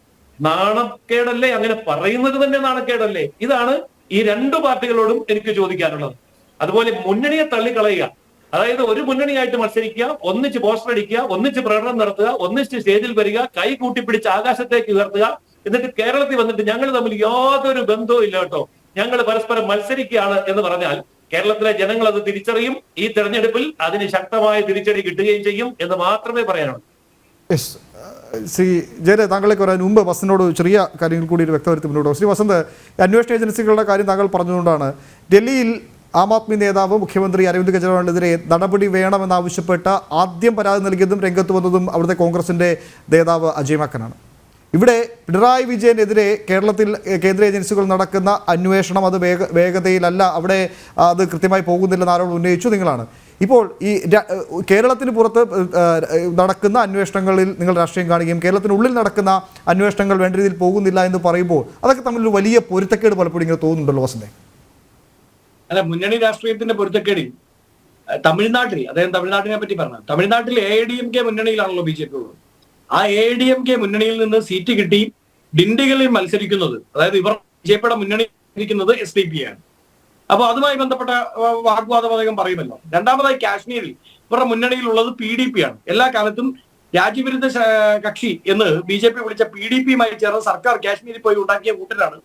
നാണക്കേടല്ലേ? അങ്ങനെ പറയുന്നത് തന്നെ നാണക്കേടല്ലേ? ഇതാണ് ഈ രണ്ടു പാർട്ടികളോടും എനിക്ക് ചോദിക്കാനുള്ളത്. അതുപോലെ മുന്നണിയെ തള്ളിക്കളയുക. അതായത് ഒരു മുന്നണിയായിട്ട് മത്സരിക്കുക ഒന്നിച്ച് പോസ്റ്റർ അടിക്കുക ഒന്നിച്ച് പ്രകടനം നടത്തുക ഒന്നിച്ച് സ്റ്റേജിൽ വരിക കൈ കൂട്ടിപ്പിടിച്ച് ആകാശത്തേക്ക് ഉയർത്തുക എന്നിട്ട് കേരളത്തിൽ വന്നിട്ട് ഞങ്ങൾ തമ്മിൽ യാതൊരു ബന്ധവും ഇല്ല കേട്ടോ. ഞങ്ങൾ പരസ്പരം മത്സരിക്കുകയാണ് എന്ന് പറഞ്ഞാൽ കേരളത്തിലെ ജനങ്ങൾ അത് തിരിച്ചറിയും. ഈ തെരഞ്ഞെടുപ്പിൽ അതിന് ശക്തമായ തിരിച്ചടി കിട്ടുകയും ചെയ്യും എന്ന് മാത്രമേ പറയാനുള്ളൂ. യെസ് ശ്രീ ജയരെ താങ്കളേക്ക് വരാൻ മുമ്പ് വസന്തിനോട് ചെറിയ കാര്യങ്ങൾ കൂടി ഒരു വ്യക്തവരുത്തി മുന്നോട്ട് ശ്രീ വസന്ത് അന്വേഷണ ഏജൻസികളുടെ കാര്യം താങ്കൾ പറഞ്ഞുകൊണ്ടാണ് ഡൽഹിയിൽ ആം ആദ്മി നേതാവ് മുഖ്യമന്ത്രി അരവിന്ദ് കെജ്രിവാളിനെതിരെ നടപടി വേണമെന്നാവശ്യപ്പെട്ട് ആദ്യം പരാതി നൽകിയതും രംഗത്ത് വന്നതും അവിടുത്തെ കോൺഗ്രസിന്റെ നേതാവ് അജയ് മക്കനാണ്. ഇവിടെ പിണറായി വിജയനെതിരെ കേരളത്തിൽ കേന്ദ്ര ഏജൻസികൾ നടക്കുന്ന അന്വേഷണം അത് വേഗ വേഗതയിലല്ല അവിടെ അത് കൃത്യമായി പോകുന്നില്ലെന്ന് ആരോട് ഉന്നയിച്ചു നിങ്ങളാണ്. ഇപ്പോൾ ഈ കേരളത്തിന് പുറത്ത് നടക്കുന്ന അന്വേഷണങ്ങളിൽ നിങ്ങൾ രാഷ്ട്രീയം കാണുകയും കേരളത്തിനുള്ളിൽ നടക്കുന്ന അന്വേഷണങ്ങൾ വേണ്ട രീതിയിൽ പോകുന്നില്ല എന്ന് പറയുമ്പോൾ അതൊക്കെ തമ്മിൽ വലിയ പൊരുത്തക്കേട് പലപ്പോഴും ഇങ്ങനെ തോന്നുന്നുണ്ടല്ലോ വസന്തേ? അല്ല മുന്നണി രാഷ്ട്രീയത്തിന്റെ പൊരുത്തക്കേടിൽ തമിഴ്നാട്ടിൽ അദ്ദേഹം തമിഴ്നാട്ടിനെ പറ്റി പറഞ്ഞു തമിഴ്നാട്ടിൽ എ ഡി എം കെ മുന്നണിയിലാണല്ലോ ബി ജെ പി ഉള്ളത്. ആ എ ഡി എം കെ മുന്നണിയിൽ നിന്ന് സീറ്റ് കിട്ടി ഡിണ്ടികളിൽ മത്സരിക്കുന്നത് അതായത് ഇവർ ബി ജെ പിയുടെ മുന്നണി എസ് ഡി പി ആണ്. അപ്പൊ അതുമായി ബന്ധപ്പെട്ട വാഗ്വാദം അദ്ദേഹം പറയുമല്ലോ. രണ്ടാമതായി കാശ്മീരിൽ ഇവരുടെ മുന്നണിയിലുള്ളത് പി ഡി പി ആണ്. എല്ലാ കാലത്തും രാജ്യവിരുദ്ധ കക്ഷി എന്ന് ബി ജെ പി വിളിച്ച പി ഡി പിയുമായി ചേർന്ന് സർക്കാർ കാശ്മീരിൽ പോയി ഉണ്ടാക്കിയ കൂട്ടരാണ്.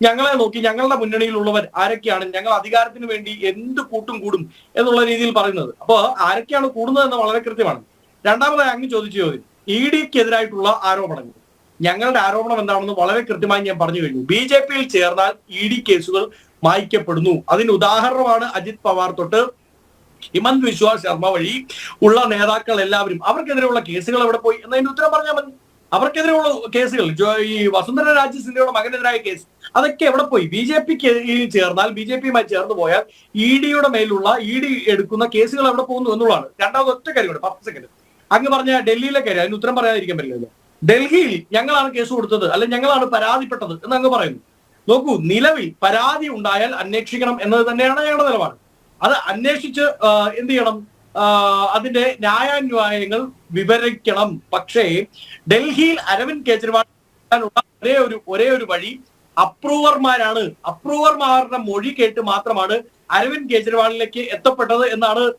ഞങ്ങളെ നോക്കി ഞങ്ങളുടെ മുന്നണിയിലുള്ളവർ ആരൊക്കെയാണ്? ഞങ്ങൾ അധികാരത്തിന് വേണ്ടി എന്ത് കൂട്ടും കൂടും എന്നുള്ള രീതിയിൽ പറയുന്നത്. അപ്പോൾ ആരൊക്കെയാണ് കൂടുന്നത് എന്ന് വളരെ കൃത്യമാണ്. രണ്ടാമതായി അങ്ങ് ചോദിച്ച ചോദ്യം. ഇ ഡിക്കെതിരായിട്ടുള്ള ആരോപണങ്ങൾ. ഞങ്ങളുടെ ആരോപണം എന്താണെന്ന് വളരെ കൃത്യമായി ഞാൻ പറഞ്ഞു കഴിഞ്ഞു. ബി ജെ പിയിൽ ചേർന്നാൽ ഇ ഡി കേസുകൾ മായ്ക്കപ്പെടുന്നു. അതിന് ഉദാഹരണമാണ് അജിത് പവാർ തൊട്ട് ഹിമന്ത് വിശ്വ ശർമ്മ വഴി ഉള്ള നേതാക്കൾ എല്ലാവരും. അവർക്കെതിരെയുള്ള കേസുകൾ എവിടെ പോയി? എന്നതിന്റെ ഉത്തരം പറഞ്ഞാൽ മതി. അവർക്കെതിരെയുള്ള കേസുകൾ. ഈ വസുന്ധര രാജ സിന്ധ്യയുടെ മകനെതിരായ കേസ്. അതൊക്കെ എവിടെ പോയി? ബി ജെ പിക്ക് ചേർന്നാൽ ബി ജെ പിയുമായി ചേർന്ന് പോയാൽ ഇ ഡിയുടെ മേലുള്ള ഇ ഡി എടുക്കുന്ന കേസുകൾ എവിടെ പോകുന്നു എന്നുള്ളതാണ്. രണ്ടാമത് ഒറ്റ കാര്യമാണ് പത്ത് സെക്കൻഡ് അങ്ങ് പറഞ്ഞ ഡൽഹിയിലെ കാര്യം അതിന് ഉത്തരം പറയാതിരിക്കാൻ പറ്റില്ലല്ലോ. ഡൽഹിയിൽ ഞങ്ങളാണ് കേസ് കൊടുത്തത് അല്ലെ ഞങ്ങളാണ് പരാതിപ്പെട്ടത് എന്ന് അങ്ങ് പറയുന്നു. നോക്കൂ നിലവിൽ പരാതി ഉണ്ടായാൽ അന്വേഷിക്കണം എന്നത് തന്നെയാണ് ഞങ്ങളുടെ നിലപാട്. അത് അന്വേഷിച്ച് എന്ത് ചെയ്യണം? അതിന്റെ ന്യായാന്വായങ്ങൾ വിവരിക്കണം. പക്ഷേ ഡൽഹിയിൽ അരവിന്ദ് കേജ്രിവാളിനുള്ള നുള്ള ഒരേ ഒരു ഒരേ ഒരു വഴി അപ്രൂവർമാരാണ്. അപ്രൂവർമാരുടെ മൊഴി കേട്ട് മാത്രമാണ് അരവിന്ദ് കെജ്രിവാളിലേക്ക് എത്തപ്പെട്ടത് എന്നാണ്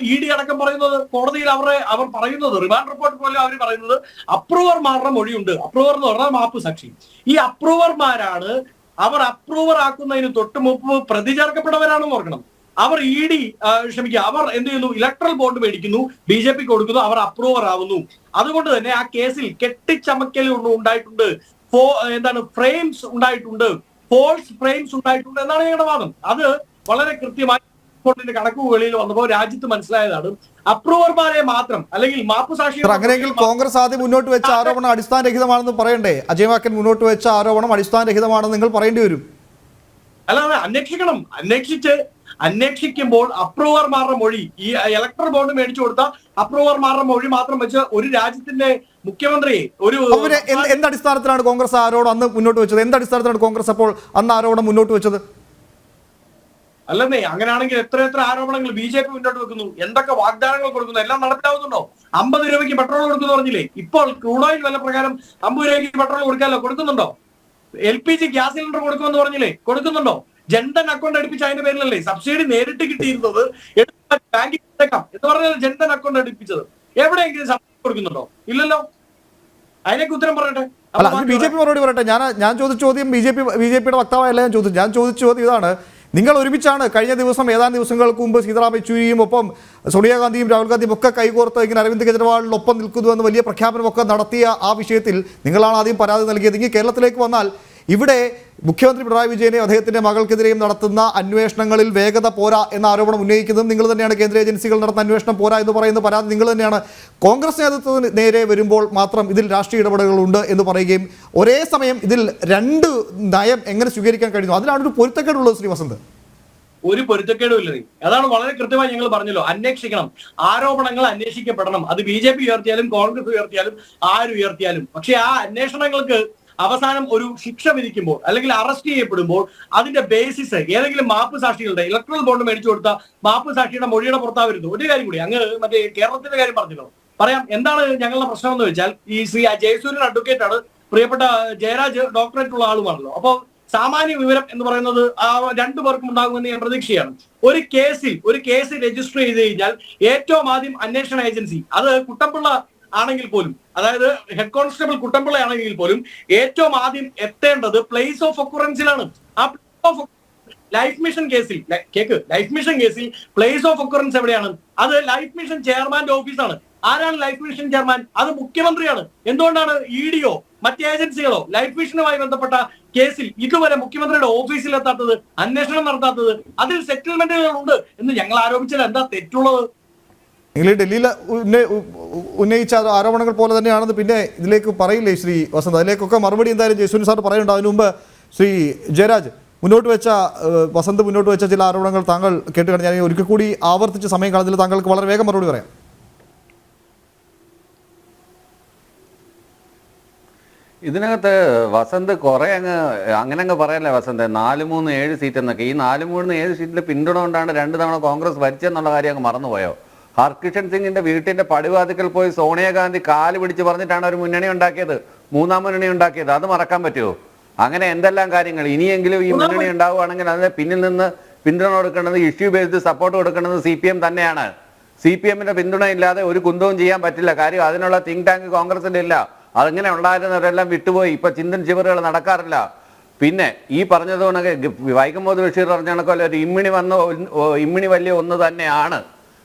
ഇ ഡി അടക്കം പറയുന്നത്. കോടതിയിൽ അവരെ അവർ പറയുന്നത് റിമാൻഡ് റിപ്പോർട്ട് പോലും അവർ പറയുന്നത് അപ്രൂവർമാരുടെ മൊഴിയുണ്ട്. അപ്രൂവർ എന്ന് പറഞ്ഞാൽ മാപ്പ് സാക്ഷി. ഈ അപ്രൂവർമാരാണ് അവർ അപ്രൂവർ ആക്കുന്നതിന് തൊട്ട് മുമ്പ് പ്രതി ചേർക്കപ്പെട്ടവരാണെന്ന് ഓർക്കണം. അവർ ഇ ഡി ക്ഷമിക്കുക അവർ എന്ത് ചെയ്യുന്നു? ഇലക്ട്രൽ ബോർഡ് മേടിക്കുന്നു ബി ജെ പിക്ക് കൊടുക്കുന്നു അവർ അപ്രൂവർ ആവുന്നു. അതുകൊണ്ട് തന്നെ ആ കേസിൽ കെട്ടിച്ചമക്കൽ ഉണ്ടായിട്ടുണ്ട്. എന്താണ് ഫ്രെയിംസ് ഉണ്ടായിട്ടുണ്ട്. ഫോൾസ് ഫ്രെയിംസ് ഉണ്ടായിട്ടുണ്ട് എന്നാണ് ഞങ്ങളുടെ വാദം. അത് വളരെ കൃത്യമായി റിപ്പോർട്ടിന്റെ കണക്ക് വെളിയിൽ വന്നപ്പോൾ രാജ്യത്ത് മനസ്സിലായതാണ്. അപ്രൂവർമാരെ മാത്രം അല്ലെങ്കിൽ മാപ്പ് സാക്ഷി അങ്ങനെയെങ്കിൽ കോൺഗ്രസ് ആദ്യം മുന്നോട്ട് വെച്ച ആരോപണം അടിസ്ഥാനരഹിതമാണെന്ന് പറയണ്ടേ? അജയ് വാക്കൻ മുന്നോട്ട് വെച്ച ആരോപണം അടിസ്ഥാനരഹിതമാണെന്ന് നിങ്ങൾ പറയേണ്ടി വരും. അല്ലാതെ അന്വേഷിക്കണം. അന്വേഷിച്ച് അന്വേഷിക്കുമ്പോൾ അപ്രൂവർമാരുടെ മൊഴി ഈ ഇലക്ടർ ബോണ്ട് മേടിച്ചു കൊടുത്ത അപ്രൂവർമാരുടെ മൊഴി മാത്രം വെച്ച് ഒരു രാജ്യത്തിന്റെ മുഖ്യമന്ത്രിയെ ഒരു എന്ത് അടിസ്ഥാനത്തിലാണ് കോൺഗ്രസ് ആരോപണം അന്ന് മുന്നോട്ട് വെച്ചത്? എന്ത് അടിസ്ഥാനത്തിലാണ് കോൺഗ്രസ് അപ്പോൾ അന്ന് ആരോപണം മുന്നോട്ട് വെച്ചത്? അല്ലെന്നേ അങ്ങനെയാണെങ്കിൽ എത്ര എത്ര ആരോപണങ്ങൾ ബി ജെ പി മുന്നോട്ട് വെക്കുന്നു? എന്തൊക്കെ വാഗ്ദാനങ്ങൾ കൊടുക്കുന്നു? എല്ലാം നടപ്പിലാവുന്നുണ്ടോ? അമ്പത് രൂപയ്ക്ക് പെട്രോൾ കൊടുക്കുന്നു പറഞ്ഞില്ലേ? ഇപ്പോൾ ക്രൂഡ് ഓയിൽ വില പ്രകാരം അമ്പത് രൂപയ്ക്ക് പെട്രോൾ കൊടുക്കാമല്ലോ കൊടുക്കുന്നുണ്ടോ? L P G gas cylinder കൊടുക്കുമെന്ന് പറഞ്ഞില്ലേ? കൊടുക്കുന്നുണ്ടോ? ജൻധൻ അക്കൗണ്ട് അടുപ്പിച്ച് അതിന്റെ പേരിലല്ലേ? സബ്സിഡി നേരിട്ട് കിട്ടിയിരുന്നത് ബാങ്കിൽ എന്ന് പറഞ്ഞാൽ ജൻധൻ അക്കൗണ്ട് അടുപ്പിച്ചത്. എവിടെയെങ്കിലും സബ്സിഡി കൊടുക്കുന്നുണ്ടോ? ഇല്ലല്ലോ. അതിനൊക്കെ ഉത്തരം പറയട്ടെ. അല്ല ബി ജെ പി മറുപടി പറയട്ടെ. ഞാൻ ഞാൻ ചോദിച്ച ചോദ്യം B J P B J പിയുടെ വക്താവല്ല ഞാൻ ചോദിച്ചു ഞാൻ ചോദിച്ച ചോദ്യം ഇതാണ്. നിങ്ങൾ ഒരുമിച്ചാണ് കഴിഞ്ഞ ദിവസം ഏതാനും ദിവസങ്ങൾക്ക് മുമ്പ് സീതാറാം യെച്ചൂരിയും ഒപ്പം സോണിയാഗാന്ധിയും രാഹുൽ ഗാന്ധിയും ഒക്കെ കൈകോർത്ത് ഇങ്ങനെ അരവിന്ദ് കെജ്രിവാളിനൊപ്പം നിൽക്കുന്നുവെന്ന് വലിയ പ്രഖ്യാപനമൊക്കെ നടത്തിയ ആ വിഷയത്തിൽ നിങ്ങളാണ് ആദ്യം പരാതി നൽകിയത്. ഇനി കേരളത്തിലേക്ക് വന്നാൽ ഇവിടെ മുഖ്യമന്ത്രി പിണറായി വിജയനെ അദ്ദേഹത്തിന്റെ മകൾക്കെതിരെയും നടത്തുന്ന അന്വേഷണങ്ങളിൽ വേഗത പോരാ എന്ന ആരോപണം ഉന്നയിക്കുന്നതും നിങ്ങൾ തന്നെയാണ് കേന്ദ്ര ഏജൻസികൾ നടത്തുന്ന അന്വേഷണം പോരാ എന്ന് പറയുന്ന പരാതി നിങ്ങൾ തന്നെയാണ്. കോൺഗ്രസ് നേതൃത്വത്തിന് നേരെ വരുമ്പോൾ മാത്രം ഇതിൽ രാഷ്ട്രീയ ഇടപെടലുകളുണ്ട് എന്ന് പറയുകയും ഒരേ സമയം ഇതിൽ രണ്ട് നയം എങ്ങനെ സ്വീകരിക്കാൻ കഴിയുന്നു അതിലാണ് ഒരു പൊരുത്തക്കേടുള്ളത് ശ്രീ വസന്ത് ഒരു പൊരുത്തക്കേടും ഇല്ല അതാണ് വളരെ കൃത്യമായി ഞങ്ങൾ പറഞ്ഞല്ലോ. അന്വേഷിക്കണം. ആരോപണങ്ങൾ അന്വേഷിക്കപ്പെടണം. അത് ബി ജെ പി ഉയർത്തിയാലും കോൺഗ്രസ് ഉയർത്തിയാലും ആരുയർത്തിയാലും പക്ഷെ ആ അന്വേഷണങ്ങൾക്ക് അവസാനം ഒരു ശിക്ഷ വിധിക്കുമ്പോൾ അല്ലെങ്കിൽ അറസ്റ്റ് ചെയ്യപ്പെടുമ്പോൾ അതിന്റെ ബേസിസ് ഏതെങ്കിലും മാപ്പ് സാക്ഷികളുടെ ഇലക്ട്രൽ ബോണ്ട് മേടിച്ചു കൊടുത്ത മാപ്പ് സാക്ഷിയുടെ മൊഴിയുടെ പുറത്താ വരുന്നു ഒരു കാര്യം കൂടി അങ്ങ് മറ്റേ കേരളത്തിന്റെ കാര്യം പറഞ്ഞല്ലോ. പറയാം എന്താണ് ഞങ്ങളുടെ പ്രശ്നം എന്ന് വെച്ചാൽ ഈ ശ്രീ ജയസൂര്യൻ അഡ്വക്കേറ്റ് ആണ് പ്രിയപ്പെട്ട ജയരാജ് ഡോക്ടറേറ്റ് ഉള്ള ആളുമാണല്ലോ. അപ്പോൾ സാമാന്യ വിവരം എന്ന് പറയുന്നത് ആ രണ്ടു പേർക്കും ഉണ്ടാകുമെന്ന് ഞാൻ പ്രതീക്ഷയാണ് ഒരു കേസിൽ ഒരു കേസ് രജിസ്റ്റർ ചെയ്ത് കഴിഞ്ഞാൽ ഏറ്റവും ആദ്യം അന്വേഷണ ഏജൻസി അത് കുട്ടമ്പിള്ള ആണെങ്കിൽ പോലും അതായത് ഹെഡ് കോൺസ്റ്റബിൾ കുട്ടമ്പിള്ള ആണെങ്കിൽ പോലും ഏറ്റവും ആദ്യം എത്തേണ്ടത് പ്ലേസ് ഓഫ് ഒക്കുറൻസിലാണ് ആ പ്ലേസ് ഓഫ് ലൈഫ് മിഷൻ കേസിൽ കേക്ക് ലൈഫ് മിഷൻ കേസിൽ പ്ലേസ് ഓഫ് ഒക്കുറൻസ് എവിടെയാണ്? അത് ലൈഫ് മിഷൻ ചെയർമാന്റെ ഓഫീസാണ് ആരാണ് ലൈഫ് മിഷൻ ചെയർമാൻ അത് മുഖ്യമന്ത്രിയാണ്. എന്തുകൊണ്ടാണ് ഇ ഡിയോ മറ്റ് ഏജൻസികളോ ലൈഫ് മിഷനുമായി ബന്ധപ്പെട്ട കേസിൽ ഇതുവരെ മുഖ്യമന്ത്രിയുടെ ഓഫീസിൽ എത്താത്തത് അന്വേഷണം നടത്താത്തത് അതിൽ സെറ്റിൽമെന്റുകൾ ഉണ്ട് എന്ന് ഞങ്ങൾ ആരോപിച്ചാൽ എന്താ തെറ്റുള്ളത്? നിങ്ങൾ ഡൽഹിയിൽ ഉന്നയിച്ച ആരോപണങ്ങൾ പോലെ തന്നെയാണെന്ന് പിന്നെ ഇതിലേക്ക് പറയില്ലേ ശ്രീ വസന്ത്? അതിലേക്കൊക്കെ മറുപടി എന്തായാലും ജയസൂര്യൻ സാർ പറയുന്നുണ്ട്. അതിനു മുമ്പ് ശ്രീ ജയരാജ് മുന്നോട്ട് വെച്ച വസന്ത് മുന്നോട്ട് വെച്ച ചില ആരോപണങ്ങൾ താങ്കൾ കേട്ട് കഴിഞ്ഞാൽ ഒരിക്കൽ കൂടി ആവർത്തിച്ച് സമയം കളഞ്ഞതിൽ താങ്കൾക്ക് വളരെ വേഗം മറുപടി പറയാം. ഇതിനകത്ത് വസന്ത് കുറെ അങ്ങ് അങ്ങനെ അങ്ങ് പറയല്ലേ വസന്ത്? നാല് മൂന്ന് ഏഴ് സീറ്റ് എന്നൊക്കെ. ഈ നാല് മൂന്ന് ഏഴ് സീറ്റിൽ പിന്തുണ കൊണ്ടാണ് രണ്ട് തവണ കോൺഗ്രസ് ഭരിച്ചെന്നുള്ള കാര്യം അങ്ങ് മറന്നുപോയോ? ഹർകിഷൻ സിംഗിന്റെ വീട്ടിന്റെ പടിവാതിക്കൽ പോയി സോണിയാഗാന്ധി കാൽ പിടിച്ച് പറഞ്ഞിട്ടാണ് ഒരു മുന്നണി ഉണ്ടാക്കിയത്. മൂന്നാം മുന്നണി ഉണ്ടാക്കിയത്. അത് മറക്കാൻ പറ്റുമോ? അങ്ങനെ എന്തെല്ലാം കാര്യങ്ങൾ? ഇനിയെങ്കിലും ഈ മുന്നണി ഉണ്ടാവുകയാണെങ്കിൽ അതിന്റെ പിന്നിൽ നിന്ന് പിന്തുണ കൊടുക്കേണ്ടത് ഇഷ്യൂ ബേസ്ഡ് സപ്പോർട്ട് കൊടുക്കേണ്ടത് സി പി എം തന്നെയാണ്. സി പി എമ്മിന്റെ പിന്തുണ ഇല്ലാതെ ഒരു കുന്തവും ചെയ്യാൻ പറ്റില്ല. കാര്യം അതിനുള്ള തിങ്ക് ടാങ്ക് കോൺഗ്രസിന്റെ ഇല്ല. അതങ്ങനെ ഉണ്ടായിരുന്നവരെല്ലാം വിട്ടുപോയി. ഇപ്പൊ ചിന്തൻ ചിവറുകൾ നടക്കാറില്ല. പിന്നെ ഈ പറഞ്ഞതുകൊണ്ടൊക്കെ വൈക്കമ്പോത് ബഷീർ പറഞ്ഞ കണക്കല്ല ഒരു ഇമ്മിണി വന്ന ഇമ്മിണി വലിയ ഒന്ന് തന്നെയാണ്.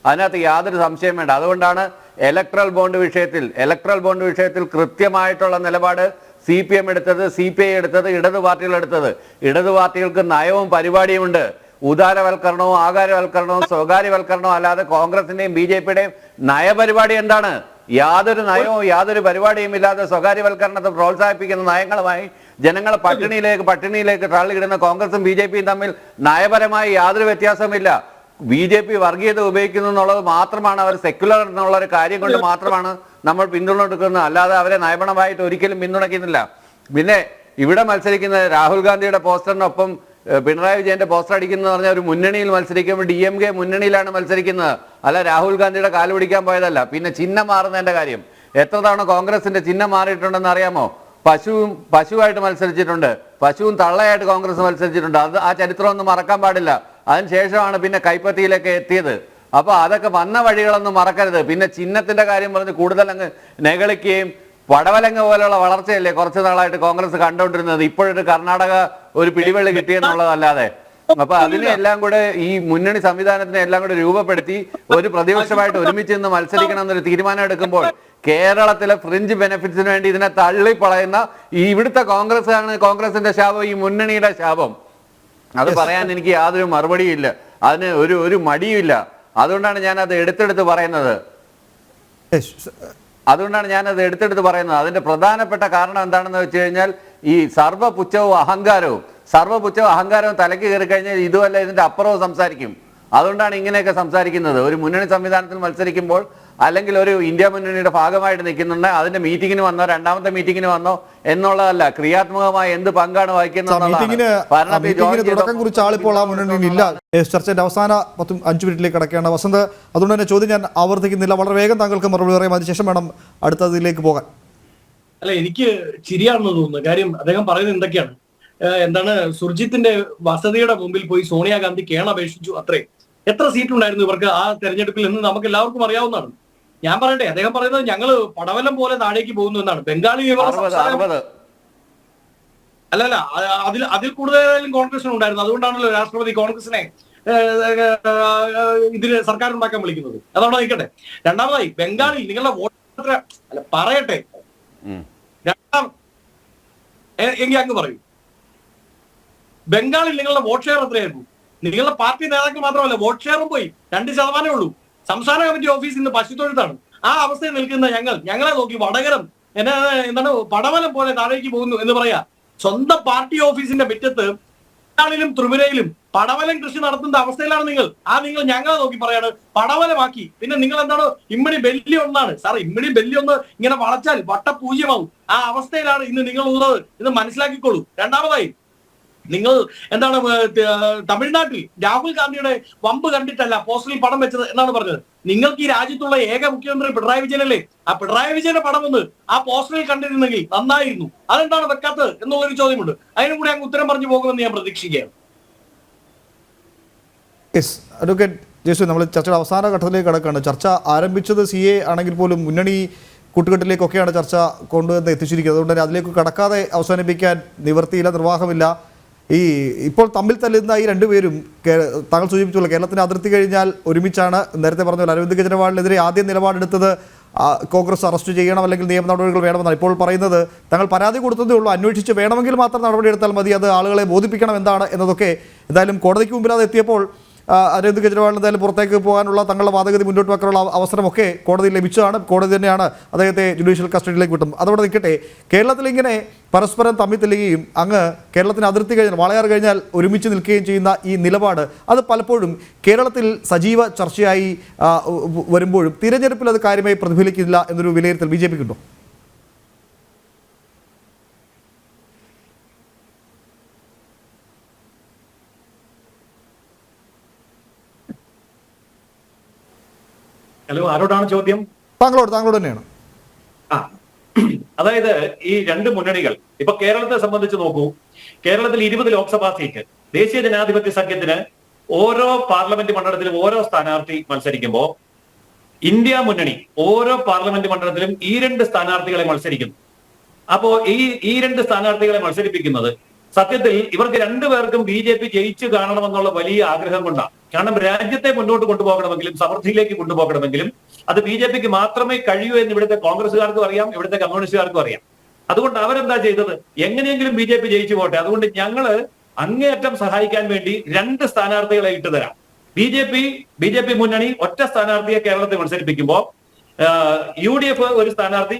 അതിനകത്ത് യാതൊരു സംശയം വേണ്ട. അതുകൊണ്ടാണ് ഇലക്ട്രൽ ബോണ്ട് വിഷയത്തിൽ ഇലക്ട്രൽ ബോണ്ട് വിഷയത്തിൽ കൃത്യമായിട്ടുള്ള നിലപാട് സി പി എം എടുത്തത് സി പി ഐ എടുത്തത് ഇടത് പാർട്ടികൾ എടുത്തത്. ഇടത് പാർട്ടികൾക്ക് നയവും പരിപാടിയുമുണ്ട് ഉദാരവൽക്കരണവും ആകാരവൽക്കരണവും സ്വകാര്യവൽക്കരണവും അല്ലാതെ കോൺഗ്രസിന്റെയും ബി ജെ പിയുടെയും നയപരിപാടി എന്താണ്? യാതൊരു നയവും യാതൊരു പരിപാടിയും ഇല്ലാതെ സ്വകാര്യവൽക്കരണത്തെ പ്രോത്സാഹിപ്പിക്കുന്ന നയങ്ങളുമായി ജനങ്ങളെ പട്ടിണിയിലേക്ക് പട്ടിണിയിലേക്ക് തള്ളിയിടുന്ന കോൺഗ്രസും ബി ജെ പിയും തമ്മിൽ നയപരമായി യാതൊരു വ്യത്യാസവുമില്ല. ബി ജെ പി വർഗീയത ഉപയോഗിക്കുന്നു എന്നുള്ളത് മാത്രമാണ് അവർ സെക്യുലർ എന്നുള്ള ഒരു കാര്യം കൊണ്ട് മാത്രമാണ് നമ്മൾ പിന്തുണ കൊടുക്കുന്നത് അല്ലാതെ അവരെ നയപണമായിട്ട് ഒരിക്കലും പിന്തുണയ്ക്കുന്നില്ല. പിന്നെ ഇവിടെ മത്സരിക്കുന്ന രാഹുൽ ഗാന്ധിയുടെ പോസ്റ്ററിനൊപ്പം പിണറായി വിജയന്റെ പോസ്റ്റർ അടിക്കുന്ന പറഞ്ഞ ഒരു മുന്നണിയിൽ മത്സരിക്കുമ്പോൾ ഡി എം കെ മുന്നണിയിലാണ് മത്സരിക്കുന്നത്. അല്ല രാഹുൽ ഗാന്ധിയുടെ കാൽ പിടിക്കാൻ പോയതല്ല. പിന്നെ ചിഹ്നം മാറുന്നതിന്റെ കാര്യം. എത്ര തവണ കോൺഗ്രസിന്റെ ചിഹ്നം മാറിയിട്ടുണ്ടെന്ന് അറിയാമോ? പശുവും പശുവായിട്ട് മത്സരിച്ചിട്ടുണ്ട്. പശുവും തള്ളയായിട്ട് കോൺഗ്രസ് മത്സരിച്ചിട്ടുണ്ട്. അത് ആ ചരിത്രം ഒന്നും മറക്കാൻ പാടില്ല. അതിനുശേഷമാണ് പിന്നെ കൈപ്പത്തിയിലൊക്കെ എത്തിയത്. അപ്പൊ അതൊക്കെ വന്ന വഴികളൊന്നും മറക്കരുത്. പിന്നെ ചിഹ്നത്തിന്റെ കാര്യം പറഞ്ഞ് കൂടുതൽ അങ്ങ് നെകളിക്കുകയും പടവലങ്ങ പോലെയുള്ള വളർച്ചയല്ലേ കുറച്ചു നാളായിട്ട് കോൺഗ്രസ് കണ്ടുകൊണ്ടിരുന്നത്. ഇപ്പോഴൊരു കർണാടക ഒരു പിടിവള്ളി കിട്ടിയെന്നുള്ളതല്ലാതെ. അപ്പൊ അതിനെ എല്ലാം കൂടെ ഈ മുന്നണി സംവിധാനത്തിനെ എല്ലാം കൂടെ രൂപപ്പെടുത്തി ഒരു പ്രതിപക്ഷമായിട്ട് ഒരുമിച്ച് നിന്ന് മത്സരിക്കണം എന്നൊരു തീരുമാനം എടുക്കുമ്പോൾ കേരളത്തിലെ ഫ്രിഞ്ച് ബെനിഫിറ്റ്സിന് വേണ്ടി ഇതിനെ തള്ളിപ്പളയുന്ന ഈ ഇവിടുത്തെ കോൺഗ്രസ് ആണ് കോൺഗ്രസിന്റെ ശാപം ഈ മുന്നണിയുടെ ശാപം. അത് പറയാൻ എനിക്ക് യാതൊരു മറുപടിയും ഇല്ല. അതിന് ഒരു ഒരു മടിയുമില്ല അതുകൊണ്ടാണ് ഞാൻ അത് എടുത്തെടുത്ത് പറയുന്നത്. അതുകൊണ്ടാണ് ഞാൻ അത് എടുത്തെടുത്ത് പറയുന്നത്. അതിന്റെ പ്രധാനപ്പെട്ട കാരണം എന്താണെന്ന് വെച്ച് കഴിഞ്ഞാൽ ഈ സർവപുച്ഛവും അഹങ്കാരവും സർവപുച്ഛവും അഹങ്കാരവും തലയ്ക്ക് കയറി കഴിഞ്ഞാൽ ഇതുമല്ല ഇതിന്റെ അപ്പുറവും സംസാരിക്കും. അതുകൊണ്ടാണ് ഇങ്ങനെയൊക്കെ സംസാരിക്കുന്നത്. ഒരു മുന്നണി സംവിധാനത്തിൽ മത്സരിക്കുമ്പോൾ അല്ലെങ്കിൽ ഒരു ഇന്ത്യ മുന്നണിയുടെ ഭാഗമായിട്ട് നിൽക്കുന്നുണ്ട്. അതിന്റെ മീറ്റിങ്ങിന് വന്നോ രണ്ടാമത്തെ മീറ്റിങ്ങിന് വന്നോ എന്നുള്ളതല്ല ക്രിയാത്മകമായ എന്ത് പങ്കാണ് വഹിക്കുന്നത് ചർച്ചയുടെ അവസാന പത്തും അഞ്ചു മിനിറ്റിലേക്ക് കിടക്കുകയാണ്. വസന്ത് അതുകൊണ്ട് തന്നെ ചോദ്യം ഞാൻ ആവർത്തിക്കുന്നില്ല. വളരെ വേഗം താങ്കൾക്ക് മറുപടി പറയാം. അതിനുശേഷം വേണം അടുത്തതിലേക്ക് പോകാൻ. അല്ല എനിക്ക് ചിരിയാണെന്ന് തോന്നുന്നു. കാര്യം അദ്ദേഹം പറയുന്നത് എന്തൊക്കെയാണ്? എന്താണ് സുർജിത്തിന്റെ വസതിയുടെ മുമ്പിൽ പോയി സോണിയാഗാന്ധി കേണപേക്ഷിച്ചു അത്രേ. എത്ര സീറ്റ് ഉണ്ടായിരുന്നു ഇവർക്ക് ആ തെരഞ്ഞെടുപ്പിൽ എന്ന് നമുക്ക് എല്ലാവർക്കും അറിയാവുന്നതാണ്. ഞാൻ പറയട്ടെ അദ്ദേഹം പറയുന്നത് ഞങ്ങൾ പടവലം പോലെ താഴേക്ക് പോകുന്നു എന്നാണ്. ബംഗാളി അല്ലല്ല അതിൽ അതിൽ കൂടുതലും കോൺഗ്രസ് ഉണ്ടായിരുന്നു. അതുകൊണ്ടാണല്ലോ രാഷ്ട്രപതി കോൺഗ്രസിനെ ഇതിന് സർക്കാർ ഉണ്ടാക്കാൻ വിളിക്കുന്നത്. അതവിടെ നിൽക്കട്ടെ. രണ്ടാമതായി ബംഗാളി നിങ്ങളുടെ വോട്ട് അല്ല പറയട്ടെ. രണ്ടാം എങ്കിൽ അങ്ങ് പറയൂ. ബംഗാളിൽ നിങ്ങളുടെ വോട്ട് ഷെയർ എത്രയായിരുന്നു? നിങ്ങളുടെ പാർട്ടി നേതാക്കൾ മാത്രമല്ല വോട്ട് ഷെയറും പോയി. രണ്ട് ശതമാനമേ ഉള്ളൂ. സംസ്ഥാന കമ്മിറ്റി ഓഫീസ് ഇന്ന് പശുത്തൊഴുത്താണ്. ആ അവസ്ഥയിൽ നിൽക്കുന്ന ഞങ്ങൾ ഞങ്ങളെ നോക്കി വടകരം എന്നാ എന്താണ് പടവലം പോലെ താഴേക്ക് പോകുന്നു എന്ന് പറയാ. സ്വന്തം പാർട്ടി ഓഫീസിന്റെ മുറ്റത്ത് ത്രിപുരയിലും പടവലം കൃഷി നടത്തുന്ന അവസ്ഥയിലാണ് നിങ്ങൾ. ആ നിങ്ങൾ ഞങ്ങളെ നോക്കി പറയാണ് പടവലമാക്കി. പിന്നെ നിങ്ങൾ എന്താണ് ഇമ്മണി ബെല്ലി ഒന്നാണ്. സാർ ഇമ്മണി ബെല്ലി ഒന്ന് ഇങ്ങനെ വളച്ചാൽ വട്ടപൂജ്യമാവും. ആ അവസ്ഥയിലാണ് ഇന്ന് നിങ്ങൾ ഉള്ളത്. ഇത് മനസ്സിലാക്കിക്കോളൂ. രണ്ടാമതായി നിങ്ങൾ എന്താണ് തമിഴ്നാട്ടിൽ രാഹുൽ ഗാന്ധിയുടെ വമ്പ് കണ്ടിട്ടല്ല പോസ്റ്ററിൽ പടം വെച്ചത് എന്നാണ് പറഞ്ഞത്. നിങ്ങൾക്ക് ഈ രാജ്യത്തുള്ള ഏക മുഖ്യമന്ത്രി പിണറായി വിജയനല്ലേ ആ പിണറായി വിജയന്റെ പടം ഒന്ന് ആ പോസ്റ്ററിൽ കണ്ടിരുന്നെങ്കിൽ നന്നായിരുന്നു. അതെന്താണ് വെക്കാത്തത് എന്നുള്ളൊരു ചോദ്യമുണ്ട്. അതിനും കൂടി അങ്ങ് ഉത്തരം പറഞ്ഞു പോകുമെന്ന് ഞാൻ പ്രതീക്ഷിക്കുകയാണ്. ജേസു നമ്മൾ ചർച്ചയുടെ അവസാന ഘട്ടത്തിലേക്ക് കിടക്കുകയാണ്. ചർച്ച ആരംഭിച്ചത് സി എ ആണെങ്കിൽ പോലും മുന്നണി കൂട്ടുകെട്ടിലേക്കൊക്കെയാണ് ചർച്ച കൊണ്ടുവന്ന് എത്തിച്ചിരിക്കുന്നത്. അതുകൊണ്ട് തന്നെ അതിലേക്ക് കടക്കാതെ അവസാനിപ്പിക്കാൻ നിവൃത്തിയില്ല നിർവാഹമില്ല. ഈ ഇപ്പോൾ തമ്മിൽ തല്ലുന്ന ഈ രണ്ടുപേരും താങ്കൾ സൂചിപ്പിച്ചുള്ള കേരളത്തിന് അതിർത്തി കഴിഞ്ഞാൽ ഒരുമിച്ചാണ് നേരത്തെ പറഞ്ഞ പോലെ അരവിന്ദ് കെജ്രിവാളിനെതിരെ ആദ്യം നിലപാടെടുത്തത് കോൺഗ്രസ് അറസ്റ്റ് ചെയ്യണം അല്ലെങ്കിൽ നിയമ നടപടികൾ വേണമെന്നാണ്. ഇപ്പോൾ പറയുന്നത് തങ്ങൾ പരാതി കൊടുത്തതേ ഉള്ളൂ അന്വേഷിച്ച് വേണമെങ്കിൽ മാത്രം നടപടിയെടുത്താൽ മതി അത് ആളുകളെ ബോധിപ്പിക്കണം എന്താണ് എന്നതൊക്കെ എന്തായാലും കോടതിക്ക് മുമ്പിൽ അത് എത്തിയപ്പോൾ അരവിന്ദ് കെജ്രിവാളിന് എന്തായാലും പുറത്തേക്ക് പോകാനുള്ള തങ്ങളുടെ വാദഗതി മുന്നോട്ട് വെക്കാനുള്ള അവസരമൊക്കെ കോടതി ലഭിച്ചതാണ്. കോടതി തന്നെയാണ് അദ്ദേഹത്തെ ജുഡീഷ്യൽ കസ്റ്റഡിയിലേക്ക് വിട്ടും അതോടെ നിൽക്കട്ടെ. കേരളത്തിൽ ഇങ്ങനെ പരസ്പരം തമ്മിൽ തെല്ലുകയും അങ്ങ് കേരളത്തിന് അതിർത്തി കഴിഞ്ഞാൽ വളയാർ കഴിഞ്ഞാൽ ഒരുമിച്ച് നിൽക്കുകയും ചെയ്യുന്ന ഈ നിലപാട് അത് പലപ്പോഴും കേരളത്തിൽ സജീവ ചർച്ചയായി വരുമ്പോഴും തിരഞ്ഞെടുപ്പിൽ അത് കാര്യമായി പ്രതിഫലിക്കുന്നില്ല എന്നൊരു വിലയിരുത്തൽ ബി ജെ പിക്കുണ്ടോ ഹലോ ആരോടാണ് ചോദ്യം? താങ്കളോട് താങ്കളോട് തന്നെയാണ്. ആ അതായത് ഈ രണ്ട് മുന്നണികൾ ഇപ്പൊ കേരളത്തെ സംബന്ധിച്ച് നോക്കൂ കേരളത്തിൽ ഇരുപത് ലോക്സഭാ സീറ്റ് ദേശീയ ജനാധിപത്യ സഖ്യത്തിന് ഓരോ പാർലമെന്റ് മണ്ഡലത്തിലും ഓരോ സ്ഥാനാർത്ഥി മത്സരിക്കുമ്പോൾ ഇന്ത്യ മുന്നണി ഓരോ പാർലമെന്റ് മണ്ഡലത്തിലും ഈ രണ്ട് സ്ഥാനാർത്ഥികളെ മത്സരിക്കുന്നു. അപ്പോ ഈ ഈ രണ്ട് സ്ഥാനാർത്ഥികളെ മത്സരിപ്പിക്കുന്നത് സത്യത്തിൽ ഇവർക്ക് രണ്ടുപേർക്കും ബി ജെ പി ജയിച്ചു കാണണമെന്നുള്ള വലിയ ആഗ്രഹം കൊണ്ടാണ്. കാരണം രാജ്യത്തെ മുന്നോട്ട് കൊണ്ടുപോകണമെങ്കിലും സമൃദ്ധിയിലേക്ക് കൊണ്ടുപോകണമെങ്കിലും അത് ബി ജെ പിക്ക് മാത്രമേ കഴിയൂ എന്ന് ഇവിടുത്തെ കോൺഗ്രസ്സുകാർക്കും അറിയാം ഇവിടുത്തെ കമ്മ്യൂണിസ്റ്റുകാർക്കും അറിയാം. അതുകൊണ്ട് അവരെന്താ ചെയ്തത്? എങ്ങനെയെങ്കിലും ബി ജെ പി ജയിച്ചു പോട്ടെ. അതുകൊണ്ട് ഞങ്ങൾ അങ്ങേയറ്റം സഹായിക്കാൻ വേണ്ടി രണ്ട് സ്ഥാനാർത്ഥികളെ ഇട്ടുതരാം B J P B J P മുന്നണി ഒറ്റ സ്ഥാനാർത്ഥിയെ കേരളത്തിൽ മത്സരിപ്പിക്കുമ്പോൾ യു ഡി എഫ് ഒരു സ്ഥാനാർത്ഥി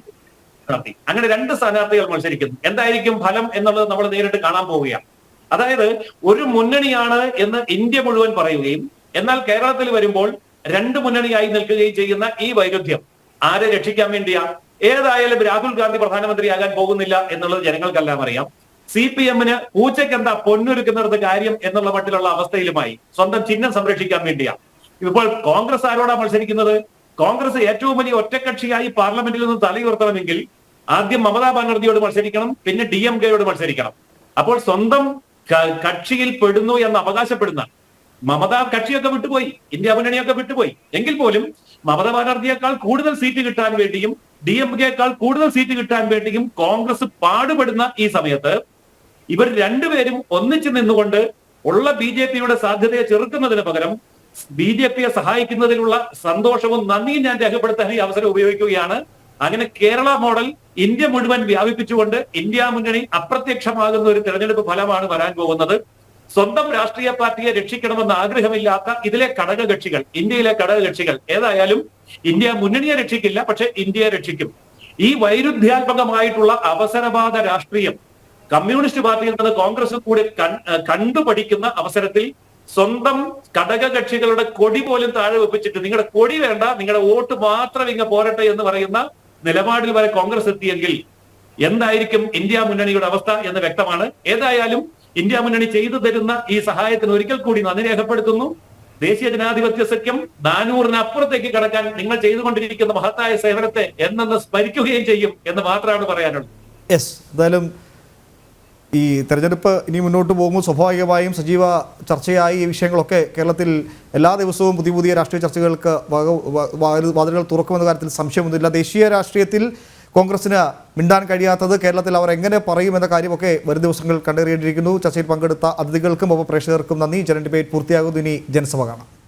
അങ്ങനെ രണ്ട് സ്ഥാനാർത്ഥികൾ മത്സരിക്കുന്നു. എന്തായിരിക്കും ഫലം എന്നുള്ളത് നമ്മൾ നേരിട്ട് കാണാൻ പോവുകയാണ്. അതായത് ഒരു മുന്നണിയാണ് എന്ന് ഇന്ത്യ മുഴുവൻ പറയുകയും എന്നാൽ കേരളത്തിൽ വരുമ്പോൾ രണ്ട് മുന്നണിയായി നിൽക്കുകയും ചെയ്യുന്ന ഈ വൈരുദ്ധ്യം ആരെ രക്ഷിക്കാൻ വേണ്ടിയാ? ഏതായാലും രാഹുൽ ഗാന്ധി പ്രധാനമന്ത്രിയാകാൻ പോകുന്നില്ല എന്നുള്ളത് ജനങ്ങൾക്കെല്ലാം അറിയാം. സി പി എമ്മിന് പൂച്ചയ്ക്ക് എന്താ പൊന്നൊരുക്കുന്നിടത്ത് കാര്യം എന്നുള്ള മട്ടിലുള്ള അവസ്ഥയിലുമായി സ്വന്തം ചിഹ്നം സംരക്ഷിക്കാൻ വേണ്ടിയാ. ഇപ്പോൾ കോൺഗ്രസ് ആരോടാ മത്സരിക്കുന്നത്? കോൺഗ്രസ് ഏറ്റവും വലിയ ഒറ്റക്കക്ഷിയായി പാർലമെന്റിൽ നിന്ന് തലയുയർത്തണമെങ്കിൽ ആദ്യം മമതാ ബാനർജിയോട് മത്സരിക്കണം പിന്നെ ഡി എം കെയോട് മത്സരിക്കണം. അപ്പോൾ സ്വന്തം കക്ഷിയിൽ പെടുന്നു എന്ന് അവകാശപ്പെടുന്ന മമത കക്ഷിയൊക്കെ വിട്ടുപോയി ഇന്ത്യ മുന്നണിയൊക്കെ വിട്ടുപോയി. എങ്കിൽ പോലും മമത ബാനർജിയേക്കാൾ കൂടുതൽ സീറ്റ് കിട്ടാൻ വേണ്ടിയും ഡി എം കെക്കാൾ കൂടുതൽ സീറ്റ് കിട്ടാൻ വേണ്ടിയും കോൺഗ്രസ് പാടുപെടുന്ന ഈ സമയത്ത് ഇവർ രണ്ടുപേരും ഒന്നിച്ചു നിന്നുകൊണ്ട് ഉള്ള ബി ജെ പിയുടെ സാധ്യതയെ ചെറുക്കുന്നതിന് പകരം ബി ജെ പിയെ സഹായിക്കുന്നതിനുള്ള സന്തോഷവും നന്ദിയും ഞാൻ രേഖപ്പെടുത്താൻ ഈ അവസരം ഉപയോഗിക്കുകയാണ്. അങ്ങനെ കേരള മോഡൽ ഇന്ത്യ മുഴുവൻ വ്യാപിപ്പിച്ചുകൊണ്ട് ഇന്ത്യ മുന്നണി അപ്രത്യക്ഷമാകുന്ന ഒരു തെരഞ്ഞെടുപ്പ് ഫലമാണ് വരാൻ പോകുന്നത്. സ്വന്തം രാഷ്ട്രീയ പാർട്ടിയെ രക്ഷിക്കണമെന്ന് ആഗ്രഹമില്ലാത്ത ഇതിലെ ഘടകകക്ഷികൾ ഇന്ത്യയിലെ ഘടകകക്ഷികൾ ഏതായാലും ഇന്ത്യ മുന്നണിയെ രക്ഷിക്കില്ല പക്ഷെ ഇന്ത്യയെ രക്ഷിക്കും. ഈ വൈരുദ്ധ്യാത്മകമായിട്ടുള്ള അവസരവാദ രാഷ്ട്രീയം കമ്മ്യൂണിസ്റ്റ് പാർട്ടിയിൽ നിന്ന് കോൺഗ്രസ് കൂടി കണ്ടുപഠിക്കുന്ന അവസരത്തിൽ സ്വന്തം ഘടകകക്ഷികളുടെ കൊടി പോലും താഴെ വെപ്പിച്ചിട്ട് നിങ്ങളുടെ കൊടി വേണ്ട നിങ്ങളുടെ വോട്ട് മാത്രം ഇങ്ങ് പോരട്ടെ എന്ന് പറയുന്ന നിലപാടിൽ വരെ കോൺഗ്രസ് എത്തിയെങ്കിൽ എന്തായിരിക്കും ഇന്ത്യ മുന്നണിയുടെ അവസ്ഥ എന്ന് വ്യക്തമാണ്. ഏതായാലും ഇന്ത്യ മുന്നണി ചെയ്തു തരുന്ന ഈ സഹായത്തിന് ഒരിക്കൽ കൂടി നന്ദി രേഖപ്പെടുത്തുന്നു. ദേശീയ ജനാധിപത്യ സഖ്യം നാനൂറിന് അപ്പുറത്തേക്ക് കടക്കാൻ നിങ്ങൾ ചെയ്തുകൊണ്ടിരിക്കുന്ന മഹത്തായ സേവനത്തെ എന്നെന്ന് സ്മരിക്കുകയും ചെയ്യും എന്ന് മാത്രമാണ് പറയാനുള്ളത്. യെസ് എന്തായാലും ഈ തെരഞ്ഞെടുപ്പ് ഇനി മുന്നോട്ട് പോകുമ്പോൾ സ്വാഭാവികമായും സജീവ ചർച്ചയായി ഈ വിഷയങ്ങളൊക്കെ കേരളത്തിൽ എല്ലാ ദിവസവും പുതിയ പുതിയ രാഷ്ട്രീയ ചർച്ചകൾക്ക് വാതിലുകൾ തുറക്കുമെന്ന കാര്യത്തിൽ സംശയമൊന്നുമില്ല. ദേശീയ രാഷ്ട്രീയത്തിൽ കോൺഗ്രസിന് മിണ്ടാൻ കഴിയാത്തത് കേരളത്തിൽ അവർ എങ്ങനെ പറയുമെന്ന കാര്യമൊക്കെ വരും ദിവസങ്ങൾ കണ്ടറിയേണ്ടിയിരിക്കുന്നു. ചർച്ചയിൽ പങ്കെടുത്ത അതിഥികൾക്കും ഒപ്പം പ്രേക്ഷകർക്കും നന്ദി. ജനൻ ഡിബേറ്റ് പൂർത്തിയാകുന്നു. ഇനി ജനസഭ കാണാം.